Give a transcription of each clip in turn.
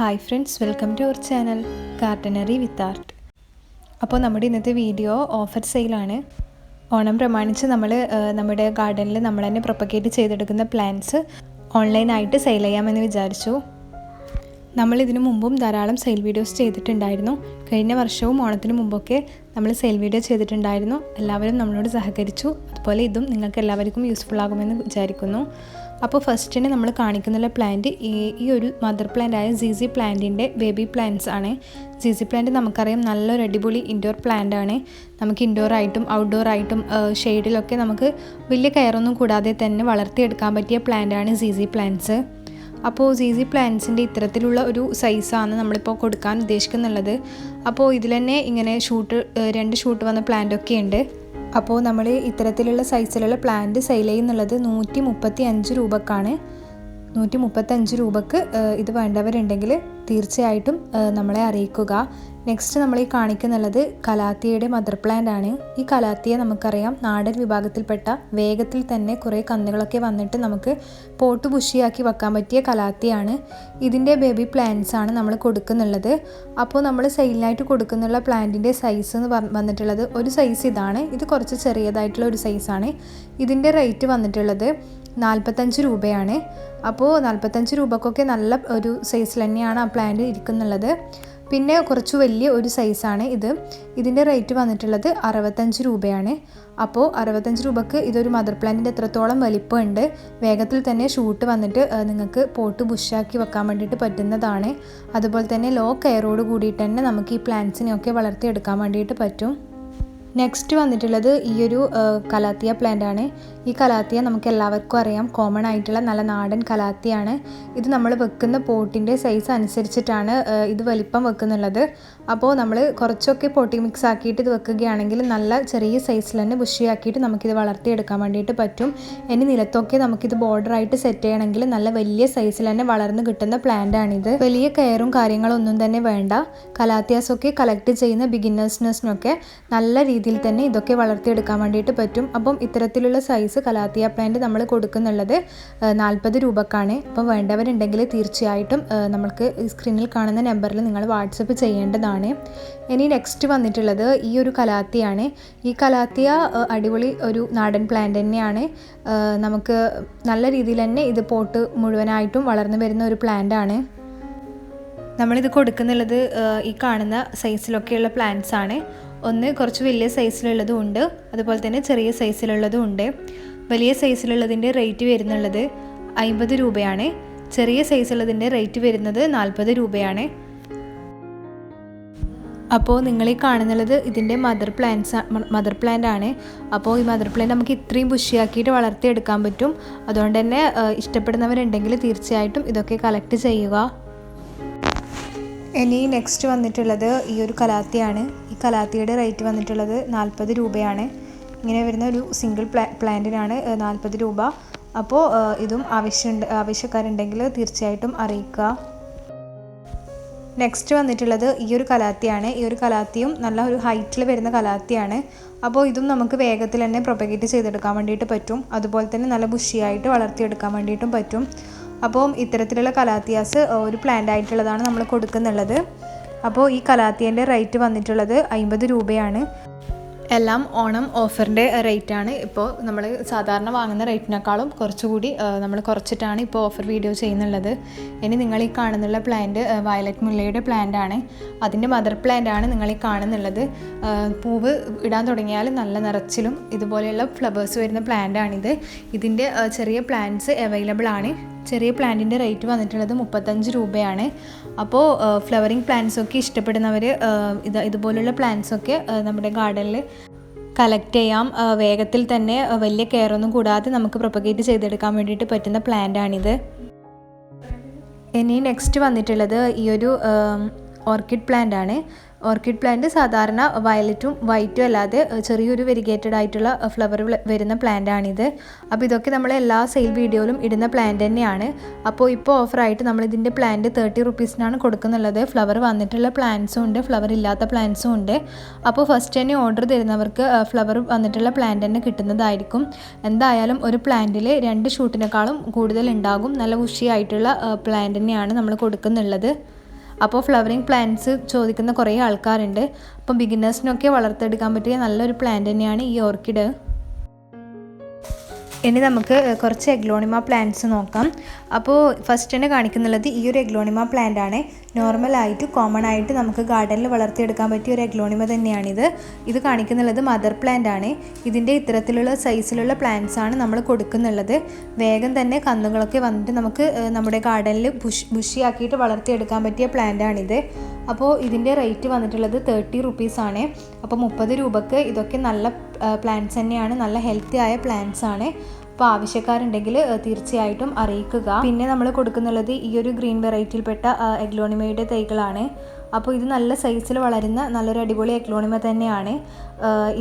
Hi friends welcome to our channel gardenery with art. അപ്പോൾ നമ്മുടെ ഇന്നത്തെ വീഡിയോ ഓഫർ സെയിലാണ്. ഓണം പ്രമാണിച്ച് നമ്മൾ നമ്മുടെ ഗാർഡനിൽ നമ്മൾ തന്നെ പ്രൊപ്പഗേറ്റ് ചെയ്തെടുക്കുന്ന പ്ലാന്റ്സ് ഓൺലൈനായിട്ട് സെയിൽ ചെയ്യാമെന്ന് വിചാരിച്ചു. നമ്മൾ ഇതിനു മുമ്പും ധാരാളം സെയിൽ വീഡിയോസ് ചെയ്തിട്ടുണ്ടായിരുന്നു. കഴിഞ്ഞ വർഷവും ഓണത്തിന് മുമ്പൊക്കെ നമ്മൾ സെയിൽ വീഡിയോ ചെയ്തിട്ടുണ്ടായിരുന്നു. എല്ലാവരും നമ്മളോട് സഹകരിച്ചു. അതുപോലെ ഇതും നിങ്ങൾക്ക് എല്ലാവർക്കും യൂസ്ഫുൾ ആകുമെന്ന് വിചാരിക്കുന്നു. അപ്പോൾ ഫസ്റ്റിന് നമ്മൾ കാണിക്കുന്നുള്ള പ്ലാന്റ് ഈ ഒരു മദർ പ്ലാന്റ് ആയ സി പ്ലാന്റിന്റെ ബേബി പ്ലാന്റ്സ് ആണ്. സി പ്ലാന്റ് നമുക്കറിയാം നല്ലൊരു അടിപൊളി ഇൻഡോർ പ്ലാന്റ് ആണ്. നമുക്ക് ഇൻഡോർ ആയിട്ടും ഔട്ട്ഡോർ ആയിട്ടും ഷെയ്ഡിലൊക്കെ നമുക്ക് വലിയ കെയറൊന്നും കൂടാതെ തന്നെ വളർത്തിയെടുക്കാൻ പറ്റിയ പ്ലാന്റ് ആണ് സി പ്ലാന്റ്സ് അപ്പോൾ സി സി പ്ലാന്റ്സിന്റെ ഇത്തരത്തിലുള്ള ഒരു സൈസാണ് നമ്മളിപ്പോൾ കൊടുക്കാൻ ഉദ്ദേശിക്കുന്നുള്ളത്. അപ്പോൾ ഇതിൽ തന്നെ ഇങ്ങനെ ഷൂട്ട് രണ്ട് ഷൂട്ട് വന്ന പ്ലാന്റ് ഒക്കെ ഉണ്ട്. അപ്പോൾ നമ്മൾ ഇത്തരത്തിലുള്ള സൈസിലുള്ള പ്ലാന്റ് സെയിൽ ചെയ്യുന്നുള്ളത് നൂറ്റി മുപ്പത്തി അഞ്ച് രൂപക്കാണ്. നൂറ്റി മുപ്പത്തഞ്ച് രൂപക്ക് ഇത് വേണ്ടവരുണ്ടെങ്കിൽ തീർച്ചയായിട്ടും നമ്മളെ അറിയിക്കുക. നെക്സ്റ്റ് നമ്മൾ ഈ കാണിക്കുന്നുള്ളത് കലാത്തിയയുടെ മദർ പ്ലാന്റ് ആണ്. ഈ കലാത്തിയെ നമുക്കറിയാം നാടൻ വിഭാഗത്തിൽപ്പെട്ട വേഗത്തിൽ തന്നെ കുറേ കന്നുകളൊക്കെ വന്നിട്ട് നമുക്ക് പോട്ട് ബുഷിയാക്കി വെക്കാൻ പറ്റിയ കലാത്തിയാണ്. ഇതിന്റെ ബേബി പ്ലാന്റ്സ് ആണ് നമ്മൾ കൊടുക്കുന്നുള്ളത്. അപ്പോൾ നമ്മൾ സെയിലിനായിട്ട് കൊടുക്കുന്നുള്ള പ്ലാന്റിന്റെ സൈസ് എന്ന് വന്നിട്ടുള്ളത് ഒരു സൈസ് ഇതാണ്. ഇത് കുറച്ച് ചെറിയതായിട്ടുള്ള ഒരു സൈസാണ് ഇതിന്റെ റേറ്റ് വന്നിട്ടുള്ളത് നാൽപ്പത്തഞ്ച് രൂപയാണ്. അപ്പോൾ നാൽപ്പത്തഞ്ച് രൂപക്കൊക്കെ നല്ല ഒരു സൈസിൽ തന്നെയാണ് ആ പ്ലാന്റ് ഇരിക്കുന്നുള്ളത്. പിന്നെ കുറച്ച് വലിയ ഒരു സൈസാണ് ഇത്. ഇതിന്റെ റേറ്റ് വന്നിട്ടുള്ളത് അറുപത്തഞ്ച് രൂപയാണ്. അപ്പോൾ അറുപത്തഞ്ച് രൂപക്ക് ഇതൊരു മദർ പ്ലാന്റിന്റെ എത്രത്തോളം വലിപ്പമുണ്ട് വേഗത്തിൽ തന്നെ ഷൂട്ട് വന്നിട്ട് നിങ്ങൾക്ക് പോട്ട് ബുഷാക്കി വെക്കാൻ വേണ്ടിയിട്ട് പറ്റുന്നതാണ്. അതുപോലെ തന്നെ ലോ കെയറോട് കൂടിയിട്ട് തന്നെ നമുക്ക് ഈ പ്ലാന്റ്സിനെയൊക്കെ വളർത്തിയെടുക്കാൻ വേണ്ടിയിട്ട് പറ്റും. നെക്സ്റ്റ് വന്നിട്ടുള്ളത് ഈ ഒരു കലാത്തിയ പ്ലാന്റ് ആണ് ഈ കലാത്തിയ നമുക്ക് എല്ലാവർക്കും അറിയാം. കോമൺ ആയിട്ടുള്ള നല്ല നാടൻ കലാത്തിയാണ്. ഇത് നമ്മൾ വെക്കുന്ന പോട്ടിന്റെ സൈസ് അനുസരിച്ചിട്ടാണ് ഇത് വലിപ്പം വെക്കുന്നുള്ളത്. അപ്പോൾ നമ്മൾ കുറച്ചൊക്കെ പോട്ടി മിക്സ് ആക്കിയിട്ട് ഇത് വെക്കുകയാണെങ്കിൽ നല്ല ചെറിയ സൈസിൽ തന്നെ ബുഷിയാക്കിയിട്ട് നമുക്കിത് വളർത്തിയെടുക്കാൻ വേണ്ടിയിട്ട് പറ്റും. ഇനി നിലത്തൊക്കെ നമുക്കിത് ബോർഡറായിട്ട് സെറ്റ് ചെയ്യണമെങ്കിൽ നല്ല വലിയ സൈസിൽ തന്നെ വളർന്ന് കിട്ടുന്ന പ്ലാന്റ് ആണിത്. വലിയ കെയറും കാര്യങ്ങളൊന്നും തന്നെ വേണ്ട. കലാത്തിയാസൊക്കെ കളക്ട് ചെയ്യുന്ന ബിഗിനേഴ്സിനൊക്കെ നല്ല രീതിയിൽ തന്നെ ഇതൊക്കെ വളർത്തിയെടുക്കാൻ വേണ്ടിയിട്ട് പറ്റും. അപ്പം ഇത്തരത്തിലുള്ള സൈസ് കലാത്തിയ പ്ലാന്റ് നമ്മൾ കൊടുക്കുന്നുള്ളത് നാൽപ്പത് രൂപക്കാണ്. അപ്പം വേണ്ടവരുണ്ടെങ്കിൽ തീർച്ചയായിട്ടും നമ്മൾക്ക് സ്ക്രീനിൽ കാണുന്ന നമ്പറിൽ നിങ്ങൾ വാട്സപ്പ് ചെയ്യേണ്ടതാണ്. ഇനി നെക്സ്റ്റ് വന്നിട്ടുള്ളത് ഈ ഒരു കലാത്തിയാണ്. ഈ കലാത്തിയ അടിപൊളി ഒരു നാടൻ പ്ലാന്റ് തന്നെയാണ്. നമുക്ക് നല്ല രീതിയിൽ തന്നെ ഇത് പോട്ട് മുഴുവനായിട്ടും വളർന്നു വരുന്ന ഒരു പ്ലാന്റ് ആണ്. നമ്മളിത് കൊടുക്കുന്നുള്ളത് ഈ കാണുന്ന സൈസിലൊക്കെയുള്ള പ്ലാന്റ്സ് ആണ്. ഒന്ന് കുറച്ച് വലിയ സൈസിലുള്ളതും ഉണ്ട്. അതുപോലെ തന്നെ ചെറിയ സൈസിലുള്ളതും ഉണ്ട്. വലിയ സൈസിലുള്ളതിന്റെ റേറ്റ് വരുന്നുള്ളത് അൻപത് രൂപയാണ്. ചെറിയ സൈസുള്ളതിന്റെ റേറ്റ് വരുന്നത് നാൽപ്പത് രൂപയാണ്. അപ്പോൾ നിങ്ങൾ ഈ കാണുന്നുള്ളത് ഇതിന്റെ മദർ പ്ലാന്റ്സ് മദർ പ്ലാന്റ് ആണ്. അപ്പോൾ ഈ മദർ പ്ലാന്റ് നമുക്ക് ഇത്രയും ബുഷിയാക്കിയിട്ട് വളർത്തിയെടുക്കാൻ പറ്റും. അതുകൊണ്ട് തന്നെ ഇഷ്ടപ്പെടുന്നവരുണ്ടെങ്കിൽ തീർച്ചയായിട്ടും ഇതൊക്കെ കളക്ട് ചെയ്യുക. ഇനി നെക്സ്റ്റ് വന്നിട്ടുള്ളത് ഈ ഒരു കലാത്തിയാണ്. കലാത്തിയുടെ റേറ്റ് വന്നിട്ടുള്ളത് നാൽപ്പത് രൂപയാണ്. ഇങ്ങനെ വരുന്ന ഒരു സിംഗിൾ പ്ലാ പ്ലാന്റിനാണ് നാൽപ്പത് രൂപ. അപ്പോൾ ഇതും ആവശ്യമുണ്ട് ആവശ്യക്കാരുണ്ടെങ്കിൽ തീർച്ചയായിട്ടും അറിയിക്കുക. നെക്സ്റ്റ് വന്നിട്ടുള്ളത് ഈ ഒരു കലാത്തിയാണ്. ഈ ഒരു കലാത്തിയും നല്ല ഒരു ഹൈറ്റിൽ വരുന്ന കലാത്തിയാണ്. അപ്പോൾ ഇതും നമുക്ക് വേഗത്തിൽ തന്നെ പ്രൊപ്പഗേറ്റ് ചെയ്തെടുക്കാൻ വേണ്ടിയിട്ട് പറ്റും. അതുപോലെ തന്നെ നല്ല ബുഷിയായിട്ട് വളർത്തിയെടുക്കാൻ വേണ്ടിയിട്ടും പറ്റും. അപ്പോൾ ഇത്തരത്തിലുള്ള കലാത്തിയാസ് ഒരു പ്ലാന്റ് ആയിട്ടുള്ളതാണ് നമ്മൾ കൊടുക്കുന്നുള്ളത്. അപ്പോൾ ഈ കലാത്തിയന്റെ റേറ്റ് വന്നിട്ടുള്ളത് അമ്പത് രൂപയാണ്. എല്ലാം ഓണം ഓഫറിന്റെ റേറ്റാണ് ഇപ്പോൾ നമ്മൾ സാധാരണ വാങ്ങുന്ന റേറ്റിനേക്കാളും കുറച്ചുകൂടി നമ്മൾ കുറച്ചിട്ടാണ് ഇപ്പോൾ ഓഫർ വീഡിയോ ചെയ്യുന്നുള്ളത്. ഇനി നിങ്ങൾ ഈ കാണുന്നുള്ള പ്ലാന്റ് വയലറ്റ് മുല്ലയുടെ പ്ലാന്റ് ആണ്. അതിന്റെ മദർ പ്ലാന്റ് ആണ് നിങ്ങൾ ഈ കാണുന്നുള്ളത്. പൂവ് ഇടാൻ തുടങ്ങിയാൽ നല്ല നിറച്ചിലും ഇതുപോലെയുള്ള ഫ്ലവേഴ്സ് വരുന്ന പ്ലാന്റ് ആണിത്. ഇതിന്റെ ചെറിയ പ്ലാന്റ്സ് അവൈലബിൾ ആണ്. ചെറിയ പ്ലാന്റിന്റെ റേറ്റ് വന്നിട്ടുള്ളത് മുപ്പത്തഞ്ച് രൂപയാണ്. അപ്പോൾ ഫ്ലവറിങ് പ്ലാന്റ്സൊക്കെ ഇഷ്ടപ്പെടുന്നവർ ഇത് ഇതുപോലുള്ള പ്ലാന്റ്സൊക്കെ നമ്മുടെ ഗാർഡനിൽ കളക്ട് ചെയ്യാം. വേഗത്തിൽ തന്നെ വലിയ കെയറൊന്നും കൂടാതെ നമുക്ക് പ്രൊപ്പഗേറ്റ് ചെയ്തെടുക്കാൻ വേണ്ടിയിട്ട് പറ്റുന്ന പ്ലാന്റാണിത് ഇനി നെക്സ്റ്റ് വന്നിട്ടുള്ളത് ഈ ഒരു ഓർക്കിഡ് പ്ലാന്റ് ആണ്. ഓർക്കിഡ് പ്ലാന്റ് സാധാരണ വയലറ്റും വൈറ്റും അല്ലാതെ ചെറിയൊരു വെരിഗേറ്റഡ് ആയിട്ടുള്ള ഫ്ലവർ വരുന്ന പ്ലാന്റ് ആണിത്. അപ്പോൾ ഇതൊക്കെ നമ്മൾ എല്ലാ സെയിൽ വീഡിയോയിലും ഇടുന്ന പ്ലാന്റ് തന്നെയാണ്. അപ്പോൾ ഇപ്പോൾ ഓഫറായിട്ട് നമ്മൾ ഇതിന്റെ പ്ലാന്റ് തേർട്ടി റുപ്പീസിനാണ് കൊടുക്കുന്നുള്ളത്. ഫ്ലവർ വന്നിട്ടുള്ള പ്ലാന്റ്സും ഉണ്ട് ഫ്ലവർ ഇല്ലാത്ത പ്ലാന്റ്സും ഉണ്ട്. അപ്പോൾ ഫസ്റ്റ് തന്നെ ഓർഡർ തരുന്നവർക്ക് ഫ്ലവർ വന്നിട്ടുള്ള പ്ലാന്റ് തന്നെ കിട്ടുന്നതായിരിക്കും. എന്തായാലും ഒരു പ്ലാന്റിൽ രണ്ട് ഷൂട്ടിനേക്കാളും കൂടുതൽ ഉണ്ടാകും. നല്ല ഉഷിയായിട്ടുള്ള പ്ലാന്റ് തന്നെയാണ് നമ്മൾ കൊടുക്കുന്നുള്ളത്. അപ്പോൾ ഫ്ലവറിങ് പ്ലാന്റ്സ് ചോദിക്കുന്ന കുറേ ആൾക്കാരുണ്ട്. അപ്പം ബിഗിനേഴ്സിനൊക്കെ വളർത്തെടുക്കാൻ പറ്റിയ നല്ലൊരു പ്ലാന്റ് തന്നെയാണ് ഈ ഓർക്കിഡ് ഇനി നമുക്ക് കുറച്ച് എഗ്ലോണിമ പ്ലാന്റ്സ് നോക്കാം. അപ്പോൾ ഫസ്റ്റ് തന്നെ കാണിക്കുന്നുള്ളത് ഈ ഒരു എഗ്ലോണിമ പ്ലാന്റ് ആണ്. നോർമലായിട്ട് കോമൺ ആയിട്ട് നമുക്ക് ഗാർഡനിൽ വളർത്തിയെടുക്കാൻ പറ്റിയ ഒരു എഗ്ലോണിമ തന്നെയാണിത്. ഇത് കാണിക്കുന്നുള്ളത് മദർ പ്ലാന്റ് ആണ്. ഇതിന്റെ ഇത്തരത്തിലുള്ള സൈസിലുള്ള പ്ലാന്റ്സ് ആണ് നമ്മൾ കൊടുക്കുന്നുള്ളത്. വേഗം തന്നെ കന്നുകളൊക്കെ വന്നിട്ട് നമുക്ക് നമ്മുടെ ഗാർഡനിൽ ബുഷ് ബുഷിയാക്കിയിട്ട് വളർത്തിയെടുക്കാൻ പറ്റിയ പ്ലാന്റ് ആണിത്. അപ്പോൾ ഇതിന്റെ റേറ്റ് വന്നിട്ടുള്ളത് തേർട്ടി റുപ്പീസ് ആണ്. അപ്പോൾ മുപ്പത് രൂപക്ക് ഇതൊക്കെ നല്ല പ്ലാന്റ്സ് തന്നെയാണ്. നല്ല ഹെൽത്തി ആയ പ്ലാന്റ്സ് ആണ്. അപ്പോൾ ആവശ്യക്കാരുണ്ടെങ്കിൽ തീർച്ചയായിട്ടും അറിയിക്കുക. പിന്നെ നമ്മൾ കൊടുക്കുന്നുള്ളത് ഈ ഒരു ഗ്രീൻ വെറൈറ്റിയിൽപ്പെട്ട എഗ്ലോണിമയുടെ തൈകളാണ്. അപ്പോൾ ഇത് നല്ല സൈസിൽ വളരുന്ന നല്ലൊരു അടിപൊളി എക്ലോണിമ തന്നെയാണ്.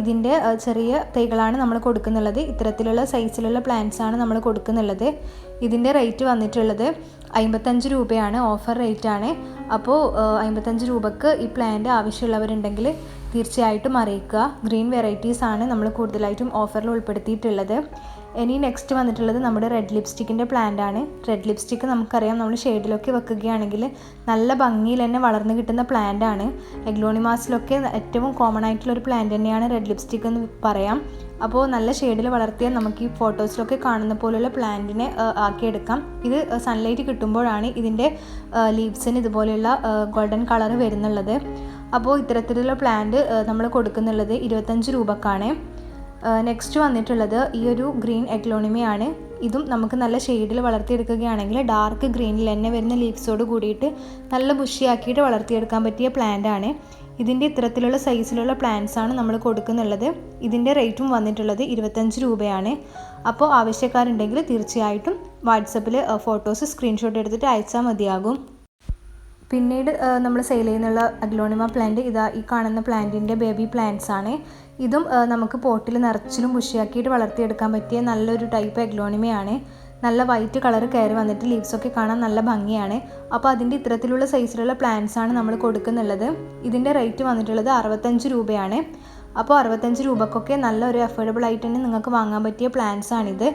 ഇതിന്റെ ചെറിയ തൈകളാണ് നമ്മൾ കൊടുക്കുന്നുള്ളത്. ഇത്തരത്തിലുള്ള സൈസിലുള്ള പ്ലാന്റ്സ് ആണ് നമ്മൾ കൊടുക്കുന്നുള്ളത്. ഇതിന്റെ റേറ്റ് വന്നിട്ടുള്ളത് അമ്പത്തഞ്ച് രൂപയാണ്. ഓഫർ റേറ്റാണ്. അപ്പോൾ അമ്പത്തഞ്ച് രൂപക്ക് ഈ പ്ലാന്റ് ആവശ്യമുള്ളവരുണ്ടെങ്കിൽ തീർച്ചയായിട്ടും അറിയിക്കുക. ഗ്രീൻ വെറൈറ്റീസ് ആണ് നമ്മൾ കൂടുതലായിട്ടും ഓഫറിൽ ഉൾപ്പെടുത്തിയിട്ടുള്ളത്. ഇനി നെക്സ്റ്റ് വന്നിട്ടുള്ളത് നമ്മുടെ റെഡ് ലിപ്സ്റ്റിക്കിന്റെ പ്ലാന്റ് ആണ്. റെഡ് ലിപ്സ്റ്റിക്ക് നമുക്കറിയാം നമ്മൾ ഷെയ്ഡിലൊക്കെ വെക്കുകയാണെങ്കിൽ നല്ല ഭംഗിയിൽ തന്നെ വളർന്നു കിട്ടുന്ന പ്ലാന്റ് ആണ്. എഗ്ലോണിമാസിലൊക്കെ ഏറ്റവും കോമൺ ആയിട്ടുള്ള ഒരു പ്ലാന്റ് തന്നെയാണ് റെഡ് ലിപ്സ്റ്റിക് എന്ന് പറയാം. അപ്പോൾ നല്ല ഷെയ്ഡിൽ വളർത്തിയാൽ നമുക്ക് ഈ ഫോട്ടോസിലൊക്കെ കാണുന്ന പോലുള്ള പ്ലാന്റിനെ ആക്കിയെടുക്കാം. ഇത് സൺലൈറ്റ് കിട്ടുമ്പോഴാണ് ഇതിന്റെ ലീവ്സിന് ഇതുപോലെയുള്ള ഗോൾഡൻ കളർ വരുന്നുള്ളത്. അപ്പോൾ ഇത്തരത്തിലുള്ള പ്ലാന്റ് നമ്മൾ കൊടുക്കുന്നുള്ളത് ഇരുപത്തഞ്ച് രൂപക്കാണ്. നെക്സ്റ്റ് വന്നിട്ടുള്ളത് ഈ ഒരു ഗ്രീൻ എക്ലോണിമയാണ് ഇതും നമുക്ക് നല്ല ഷെയ്ഡിൽ വളർത്തിയെടുക്കുകയാണെങ്കിൽ ഡാർക്ക് ഗ്രീനിൽ തന്നെ വരുന്ന ലീവ്സോട് കൂടിയിട്ട് നല്ല ബുഷിയാക്കിയിട്ട് വളർത്തിയെടുക്കാൻ പറ്റിയ പ്ലാന്റ് ആണ്. ഇതിന്റെ ഇത്തരത്തിലുള്ള സൈസിലുള്ള പ്ലാന്റ്സ് ആണ് നമ്മൾ കൊടുക്കുന്നുള്ളത്. ഇതിന്റെ റേറ്റും വന്നിട്ടുള്ളത് ഇരുപത്തഞ്ച് രൂപയാണ്. അപ്പോൾ ആവശ്യക്കാരുണ്ടെങ്കിൽ തീർച്ചയായിട്ടും വാട്സപ്പിൽ ഫോട്ടോസ് സ്ക്രീൻഷോട്ട് എടുത്തിട്ട് അയച്ചാൽ മതിയാകും. പിന്നീട് നമ്മൾ സെയിൽ ചെയ്യുന്നുള്ള അഗ്ലോണിമ പ്ലാന്റ് ഇതാ ഈ കാണുന്ന പ്ലാന്റിന്റെ ബേബി പ്ലാന്റ്സ് ആണ്. ഇതും നമുക്ക് പോട്ടിൽ നിറച്ചിലും ബുഷിയാക്കിയിട്ട് വളർത്തിയെടുക്കാൻ പറ്റിയ നല്ലൊരു ടൈപ്പ് അഗ്ലോണിമയാണ്. നല്ല വൈറ്റ് കളർ കയറി വന്നിട്ട് ലീവ്സൊക്കെ കാണാൻ നല്ല ഭംഗിയാണ്. അപ്പോൾ അതിന്റെ ഇത്തരത്തിലുള്ള സൈസിലുള്ള പ്ലാന്റ്സ് ആണ് നമ്മൾ കൊടുക്കുന്നുള്ളത്. ഇതിന്റെ റേറ്റ് വന്നിട്ടുള്ളത് അറുപത്തഞ്ച് രൂപയാണ്. അപ്പോൾ അറുപത്തഞ്ച് രൂപക്കൊക്കെ നല്ലൊരു അഫോർഡബിൾ ആയിട്ട് തന്നെ നിങ്ങൾക്ക് വാങ്ങാൻ പറ്റിയ പ്ലാന്റ്സ് ആണിത്.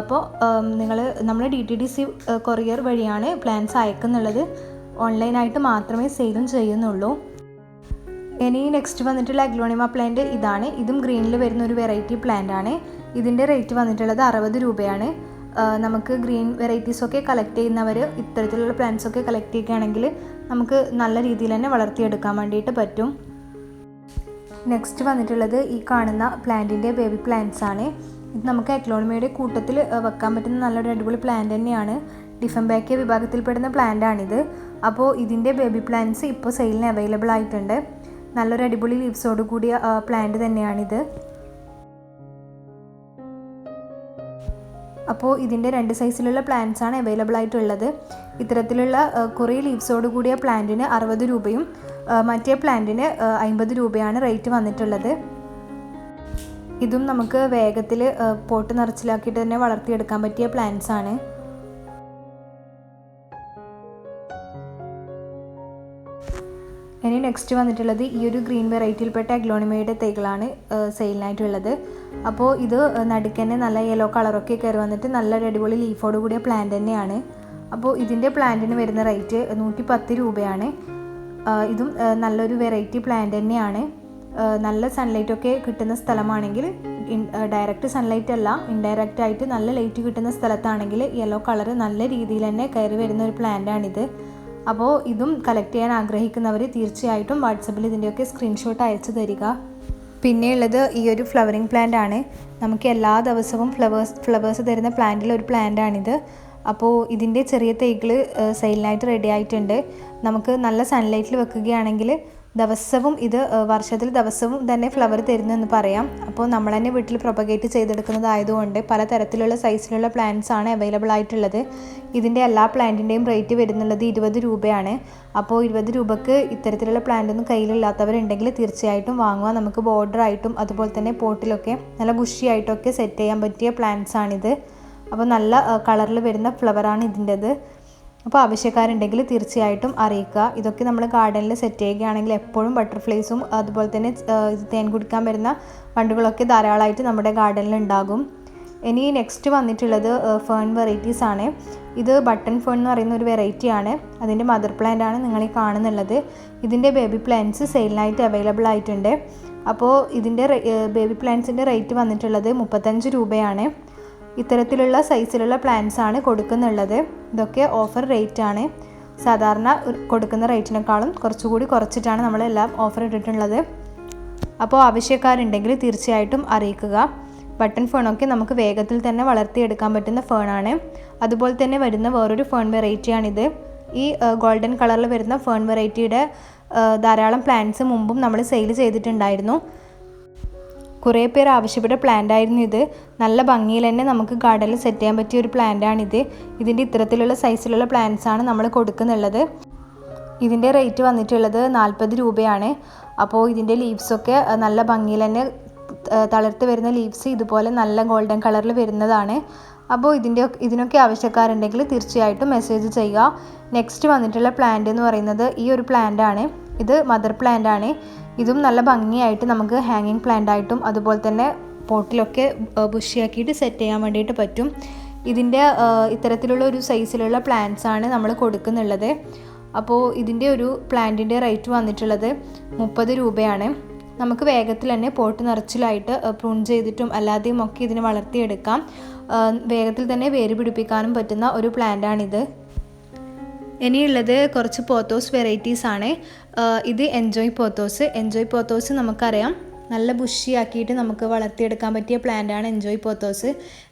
അപ്പോൾ നിങ്ങൾ നമ്മൾ D T D C courier വഴിയാണ് പ്ലാന്റ്സ് അയക്കുന്നുള്ളത്. ഓൺലൈനായിട്ട് മാത്രമേ സെയിലും ചെയ്യുന്നുള്ളൂ. ഇനി നെക്സ്റ്റ് വന്നിട്ടുള്ള അഗ്ലോണിമ പ്ലാന്റ് ഇതാണ്. ഇതും ഗ്രീനിൽ വരുന്ന ഒരു വെറൈറ്റി പ്ലാന്റ് ആണ്. ഇതിന്റെ റേറ്റ് വന്നിട്ടുള്ളത് അറുപത് രൂപയാണ്. നമുക്ക് ഗ്രീൻ വെറൈറ്റീസ് ഒക്കെ കളക്ട് ചെയ്യുന്നവർ ഇത്തരത്തിലുള്ള പ്ലാന്റ്സ് ഒക്കെ കളക്ട് ചെയ്യുകയാണെങ്കിൽ നമുക്ക് നല്ല രീതിയിൽ തന്നെ വളർത്തിയെടുക്കാൻ വേണ്ടിയിട്ട് പറ്റും. നെക്സ്റ്റ് വന്നിട്ടുള്ളത് ഈ കാണുന്ന പ്ലാന്റിന്റെ ബേബി പ്ലാന്റ്സ് ആണ്. ഇത് നമുക്ക് എക്ലോണിമയുടെ കൂട്ടത്തിൽ വെക്കാൻ പറ്റുന്ന നല്ലൊരു അടിപൊളി പ്ലാന്റ് തന്നെയാണ്. ഡിഫംബാക്കിയ വിഭാഗത്തിൽപ്പെടുന്ന പ്ലാന്റ് ആണിത് അപ്പോൾ ഇതിന്റെ ബേബി പ്ലാന്റ്സ് ഇപ്പോൾ സെയിലിന് അവൈലബിൾ ആയിട്ടുണ്ട്. നല്ലൊരു അടിപൊളി ലീവ്സോട് കൂടിയ പ്ലാന്റ് തന്നെയാണിത്. അപ്പോൾ ഇതിന്റെ രണ്ട് സൈസിലുള്ള പ്ലാന്റ്സ് ആണ് അവൈലബിൾ ആയിട്ടുള്ളത്. ഇത്തരത്തിലുള്ള കുറേ ലീവ്സോട് കൂടിയ പ്ലാന്റിന് അറുപത് രൂപയും മറ്റേ പ്ലാന്റിന് അമ്പത് രൂപയാണ് റേറ്റ് വന്നിട്ടുള്ളത്. ഇതും നമുക്ക് വേഗത്തിൽ പോട്ട് നിറച്ചിലാക്കിയിട്ട് തന്നെ വളർത്തിയെടുക്കാൻ പറ്റിയ പ്ലാന്റ്സ് ആണ്. ഇനി നെക്സ്റ്റ് വന്നിട്ടുള്ളത് ഈ ഒരു ഗ്രീൻ വെറൈറ്റിയിൽപ്പെട്ട അഗ്ലോണിമയുടെ തൈകളാണ് സെയിലിനായിട്ടുള്ളത് അപ്പോൾ ഇത് നടുക്കന്നെ നല്ല യെല്ലോ കളറൊക്കെ കയറി വന്നിട്ട് നല്ലൊരു അടിപൊളി ലീഫോട് കൂടിയ പ്ലാന്റ് തന്നെയാണ്. അപ്പോൾ ഇതിന്റെ പ്ലാന്റിന് വരുന്ന റേറ്റ് നൂറ്റി പത്ത് രൂപയാണ് ഇതും നല്ലൊരു വെറൈറ്റി പ്ലാന്റ് തന്നെയാണ്. നല്ല സൺലൈറ്റൊക്കെ കിട്ടുന്ന സ്ഥലമാണെങ്കിൽ ഡയറക്റ്റ് സൺലൈറ്റ് അല്ല ഇൻഡയറക്റ്റ് ആയിട്ട് നല്ല ലൈറ്റ് കിട്ടുന്ന സ്ഥലത്താണെങ്കിൽ യെല്ലോ കളർ നല്ല രീതിയിൽ തന്നെ കയറി വരുന്ന ഒരു പ്ലാന്റ് ആണിത്. അപ്പോൾ ഇതും കളക്ട് ചെയ്യാൻ ആഗ്രഹിക്കുന്നവർ തീർച്ചയായിട്ടും വാട്സപ്പിൽ ഇതിന്റെയൊക്കെ സ്ക്രീൻഷോട്ട് അയച്ചു തരിക. പിന്നെയുള്ളത് ഈ ഒരു ഫ്ലവറിങ് പ്ലാന്റ് ആണ്. നമുക്ക് എല്ലാ ദിവസവും ഫ്ലവേഴ്സ് ഫ്ലവേഴ്സ് തരുന്ന പ്ലാന്റിൽ ഒരു പ്ലാന്റ് ആണിത്. അപ്പോൾ ഇതിന്റെ ചെറിയ തൈകൾ സെയിലിനായിട്ട് റെഡി ആയിട്ടുണ്ട്. നമുക്ക് നല്ല സൺലൈറ്റിൽ വെക്കുകയാണെങ്കിൽ ദിവസവും ഇത് വർഷത്തിൽ ദിവസവും തന്നെ ഫ്ലവർ തരുന്നെന്ന് പറയാം. അപ്പോൾ നമ്മൾ തന്നെ വീട്ടിൽ പ്രൊപ്പഗേറ്റ് ചെയ്തെടുക്കുന്നതായതുകൊണ്ട് പലതരത്തിലുള്ള സൈസിലുള്ള പ്ലാന്റ്സ് ആണ് അവൈലബിൾ ആയിട്ടുള്ളത്. ഇതിന്റെ എല്ലാ പ്ലാന്റിന്റെയും റേറ്റ് വരുന്നുള്ളത് ഇരുപത് രൂപയാണ്. അപ്പോൾ ഇരുപത് രൂപക്ക് ഇത്തരത്തിലുള്ള പ്ലാന്റ് ഒന്നും കയ്യിലില്ലാത്തവരുണ്ടെങ്കിൽ തീർച്ചയായിട്ടും വാങ്ങുക. നമുക്ക് ബോർഡർ ആയിട്ടും അതുപോലെ തന്നെ പോട്ടിലൊക്കെ നല്ല ബുഷിയായിട്ടൊക്കെ സെറ്റ് ചെയ്യാൻ പറ്റിയ പ്ലാന്റ്സ് ആണിത്. അപ്പോൾ നല്ല കളറിൽ വരുന്ന ഫ്ലവറാണ് ഇതിന്റെത്. അപ്പോൾ ആവശ്യക്കാരുണ്ടെങ്കിൽ തീർച്ചയായിട്ടും അറിയിക്കുക. ഇതൊക്കെ നമ്മൾ ഗാർഡനിൽ സെറ്റ് ചെയ്യുകയാണെങ്കിൽ എപ്പോഴും ബട്ടർഫ്ലൈസും അതുപോലെ തന്നെ തേൻ കുടിക്കാൻ വരുന്ന വണ്ടുകളൊക്കെ ധാരാളമായിട്ട് നമ്മുടെ ഗാർഡനിൽ ഉണ്ടാകും. ഇനി നെക്സ്റ്റ് വന്നിട്ടുള്ളത് ഫേൺ വെറൈറ്റീസ് ആണ്. ഇത് ബട്ടൺ ഫേൺ എന്ന് പറയുന്ന ഒരു വെറൈറ്റി ആണ്. അതിന്റെ മദർ പ്ലാന്റ് ആണ് നിങ്ങൾ ഈ കാണുന്നുള്ളത്. ഇതിന്റെ ബേബി പ്ലാന്റ്സ് സെയിലിനായിട്ട് അവൈലബിൾ ആയിട്ടുണ്ട്. അപ്പോൾ ഇതിന്റെ ബേബി പ്ലാന്റ്സിന്റെ റേറ്റ് വന്നിട്ടുള്ളത് മുപ്പത്തഞ്ച് രൂപയാണ്. ഇത്തരത്തിലുള്ള സൈസിലുള്ള പ്ലാന്റ്സ് ആണ് കൊടുക്കുന്നുള്ളത്. ഇതൊക്കെ ഓഫർ റേറ്റ് ആണ്. സാധാരണ കൊടുക്കുന്ന റേറ്റിനേക്കാളും കുറച്ചുകൂടി കുറച്ചിട്ടാണ് നമ്മളെല്ലാം ഓഫർ ഇട്ടിട്ടുള്ളത്. അപ്പോൾ ആവശ്യക്കാരുണ്ടെങ്കിൽ തീർച്ചയായിട്ടും അറിയിക്കുക. ബട്ടൺ ഫോണൊക്കെ നമുക്ക് വേഗത്തിൽ തന്നെ വളർത്തിയെടുക്കാൻ പറ്റുന്ന ഫോണാണ് അതുപോലെ തന്നെ വരുന്ന വേറൊരു ഫോൺ വെറൈറ്റിയാണിത് ഈ ഗോൾഡൻ കളറിൽ വരുന്ന ഫോൺ വെറൈറ്റിയുടെ ധാരാളം പ്ലാന്റ്സ് മുമ്പും നമ്മൾ സെയിൽ ചെയ്തിട്ടുണ്ടായിരുന്നു. കുറേ പേർ ആവശ്യപ്പെട്ട പ്ലാന്റ് ആയിരുന്നു ഇത്. നല്ല ഭംഗിയിൽ തന്നെ നമുക്ക് ഗാർഡനിൽ സെറ്റ് ചെയ്യാൻ പറ്റിയ ഒരു പ്ലാന്റാണിത് ഇതിന്റെ ഇത്തരത്തിലുള്ള സൈസിലുള്ള പ്ലാന്റ്സ് ആണ് നമ്മൾ കൊടുക്കുന്നുള്ളത്. ഇതിന്റെ റേറ്റ് വന്നിട്ടുള്ളത് നാൽപ്പത് രൂപയാണ്. അപ്പോൾ ഇതിന്റെ ലീവ്സൊക്കെ നല്ല ഭംഗിയിൽ തന്നെ തളർത്ത് വരുന്ന ലീവ്സ് ഇതുപോലെ നല്ല ഗോൾഡൻ കളറിൽ വരുന്നതാണ്. അപ്പോൾ ഇതിന്റെ ഇതിനൊക്കെ ആവശ്യക്കാരുണ്ടെങ്കിൽ തീർച്ചയായിട്ടും മെസ്സേജ് ചെയ്യുക. നെക്സ്റ്റ് വന്നിട്ടുള്ള പ്ലാന്റ് എന്ന് പറയുന്നത് ഈ ഒരു പ്ലാന്റ് ആണ്. ഇത് മദർ പ്ലാന്റ് ആണ്. ഇതും നല്ല ഭംഗിയായിട്ട് നമുക്ക് ഹാങ്ങിങ് പ്ലാന്റ് ആയിട്ടും അതുപോലെ തന്നെ പോട്ടിലൊക്കെ ബുഷിയാക്കിയിട്ട് സെറ്റ് ചെയ്യാൻ വേണ്ടിയിട്ട് പറ്റും. ഇതിന്റെ ഇത്തരത്തിലുള്ള ഒരു സൈസിലുള്ള പ്ലാന്റ്സ് ആണ് നമ്മൾ കൊടുക്കുന്നുള്ളത്. അപ്പോൾ ഇതിന്റെ ഒരു പ്ലാന്റിന്റെ റേറ്റ് വന്നിട്ടുള്ളത് മുപ്പത് രൂപയാണ്. നമുക്ക് വേഗത്തിൽ തന്നെ പോട്ട് നിറച്ചിലായിട്ട് പ്രൂൺ ചെയ്തിട്ടും അല്ലാതെയും ഒക്കെ ഇതിനെ വളർത്തിയെടുക്കാം. വേഗത്തിൽ തന്നെ വേര് പിടിപ്പിക്കാനും പറ്റുന്ന ഒരു പ്ലാന്റാണിത് ഇനിയുള്ളത് കുറച്ച് പോത്തോസ് വെറൈറ്റീസ് ആണ്. ഇത് എൻജോയ് പോത്തോസ് എൻജോയ് പോത്തോസ് നമുക്കറിയാം. നല്ല ബുഷിയാക്കിയിട്ട് നമുക്ക് വളർത്തിയെടുക്കാൻ പറ്റിയ പ്ലാന്റാണ് എൻജോയ് പോത്തോസ്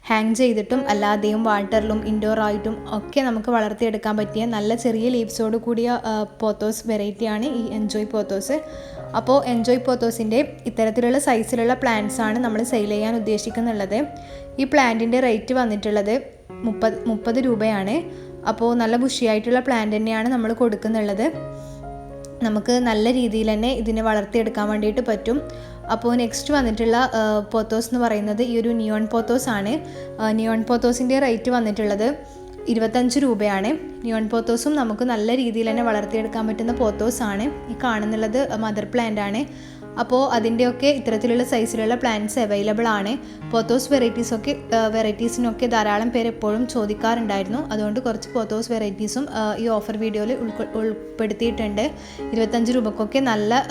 ഹാങ് ചെയ്തിട്ടും അല്ലാതെയും വാട്ടറിലും ഇൻഡോർ ആയിട്ടും ഒക്കെ നമുക്ക് വളർത്തിയെടുക്കാൻ പറ്റിയ നല്ല ചെറിയ ലീവ്സോട് കൂടിയ പോത്തോസ് വെറൈറ്റിയാണ് ഈ എൻജോയ് പോത്തോസ് അപ്പോൾ എൻജോയ് പോത്തോസിന്റെ ഇത്തരത്തിലുള്ള സൈസിലുള്ള പ്ലാന്റ്സ് ആണ് നമ്മൾ സെയിൽ ചെയ്യാൻ ഉദ്ദേശിക്കുന്നുള്ളത്. ഈ പ്ലാന്റിന്റെ റേറ്റ് വന്നിട്ടുള്ളത് മുപ്പത് മുപ്പത് രൂപയാണ്. അപ്പോൾ നല്ല ബുഷിയായിട്ടുള്ള പ്ലാന്റ് തന്നെയാണ് നമ്മൾ കൊടുക്കുന്നുള്ളത്. നമുക്ക് നല്ല രീതിയിൽ തന്നെ ഇതിനെ വളർത്തിയെടുക്കാൻ വേണ്ടിയിട്ട് പറ്റും. അപ്പോൾ നെക്സ്റ്റ് വന്നിട്ടുള്ള പോത്തോസ് എന്ന് പറയുന്നത് ഈ ഒരു നിയോൺ പോത്തോസ് ആണ്. നിയോൺ പോത്തോസിന്റെ റേറ്റ് വന്നിട്ടുള്ളത് ഇരുപത്തഞ്ച് രൂപയാണ്. നിയോൺ പോത്തോസും നമുക്ക് നല്ല രീതിയിൽ തന്നെ വളർത്തിയെടുക്കാൻ പറ്റുന്ന പോത്തോസ് ആണ്. ഈ കാണുന്നുള്ളത് മദർ പ്ലാന്റ് ആണ്. അപ്പോൾ അതിന്റെയൊക്കെ ഇത്തരത്തിലുള്ള സൈസിലുള്ള പ്ലാന്റ്സ് അവൈലബിൾ ആണ്. പോത്തോസ് വെറൈറ്റീസൊക്കെ വെറൈറ്റീസിനൊക്കെ ധാരാളം പേര് എപ്പോഴും ചോദിക്കാറുണ്ടായിരുന്നു. അതുകൊണ്ട് കുറച്ച് പോത്തോസ് വെറൈറ്റീസും ഈ ഓഫർ വീഡിയോയിൽ ഉൾപ്പെടുത്തിയിട്ടുണ്ട്. ഇരുപത്തഞ്ച് രൂപക്കൊക്കെ നല്ല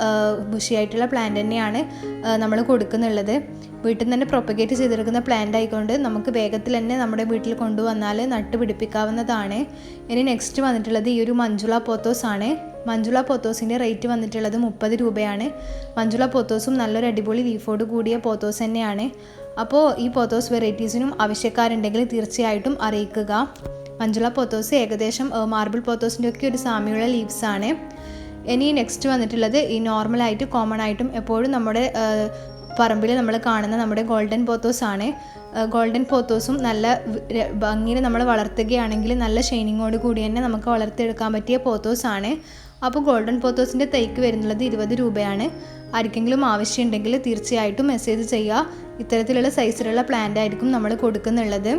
ബുഷിയായിട്ടുള്ള പ്ലാന്റ് തന്നെയാണ് നമ്മൾ കൊടുക്കുന്നുള്ളത്. വീട്ടിൽ തന്നെ പ്രൊപ്പഗേറ്റ് ചെയ്തെടുക്കുന്ന പ്ലാന്റ് ആയിക്കൊണ്ട് നമുക്ക് വേഗത്തിൽ തന്നെ നമ്മുടെ വീട്ടിൽ കൊണ്ടുവന്നാൽ നട്ടുപിടിപ്പിക്കാവുന്നതാണ്. ഇനി നെക്സ്റ്റ് വന്നിട്ടുള്ളത് ഈ ഒരു മഞ്ജുള പോത്തോസ് ആണ്. മഞ്ജുള പോത്തോസിന്റെ റേറ്റ് വന്നിട്ടുള്ളത് മുപ്പത് രൂപയാണ്. മഞ്ജുള പോത്തോസും നല്ലൊരു അടിപൊളി ലീഫോട് കൂടിയ പോത്തോസ് തന്നെയാണ്. അപ്പോൾ ഈ പോത്തോസ് വെറൈറ്റീസിനും ആവശ്യക്കാരുണ്ടെങ്കിൽ തീർച്ചയായിട്ടും അറിയിക്കുക. മഞ്ജുള പോത്തോസ് ഏകദേശം മാർബിൾ പോത്തോസിന്റെ ഒക്കെ ഒരു സാമ്യമുള്ള ലീവ്സ് ആണ്. ഇനി നെക്സ്റ്റ് വന്നിട്ടുള്ളത് ഈ നോർമലായിട്ട് കോമൺ ആയിട്ടും എപ്പോഴും നമ്മുടെ പറമ്പിൽ നമ്മൾ കാണുന്ന നമ്മുടെ ഗോൾഡൻ പോത്തോസ് ആണ്. ഗോൾഡൻ പോത്തോസും നല്ല ഭംഗിയിൽ നമ്മൾ വളർത്തുകയാണെങ്കിൽ നല്ല ഷൈനിങ്ങോട് കൂടി തന്നെ നമുക്ക് വളർത്തിയെടുക്കാൻ പറ്റിയ പോത്തോസ് ആണ്. അപ്പോൾ ഗോൾഡൻ പോത്തോസിന്റെ തൈക്ക് വരുന്നുള്ളത് ഇരുപത് രൂപയാണ്. ആർക്കെങ്കിലും ആവശ്യമുണ്ടെങ്കിൽ തീർച്ചയായിട്ടും മെസ്സേജ് ചെയ്യുക. ഇത്തരത്തിലുള്ള സൈസിലുള്ള പ്ലാന്റ് ആയിരിക്കും നമ്മൾ കൊടുക്കുന്നുള്ളത്.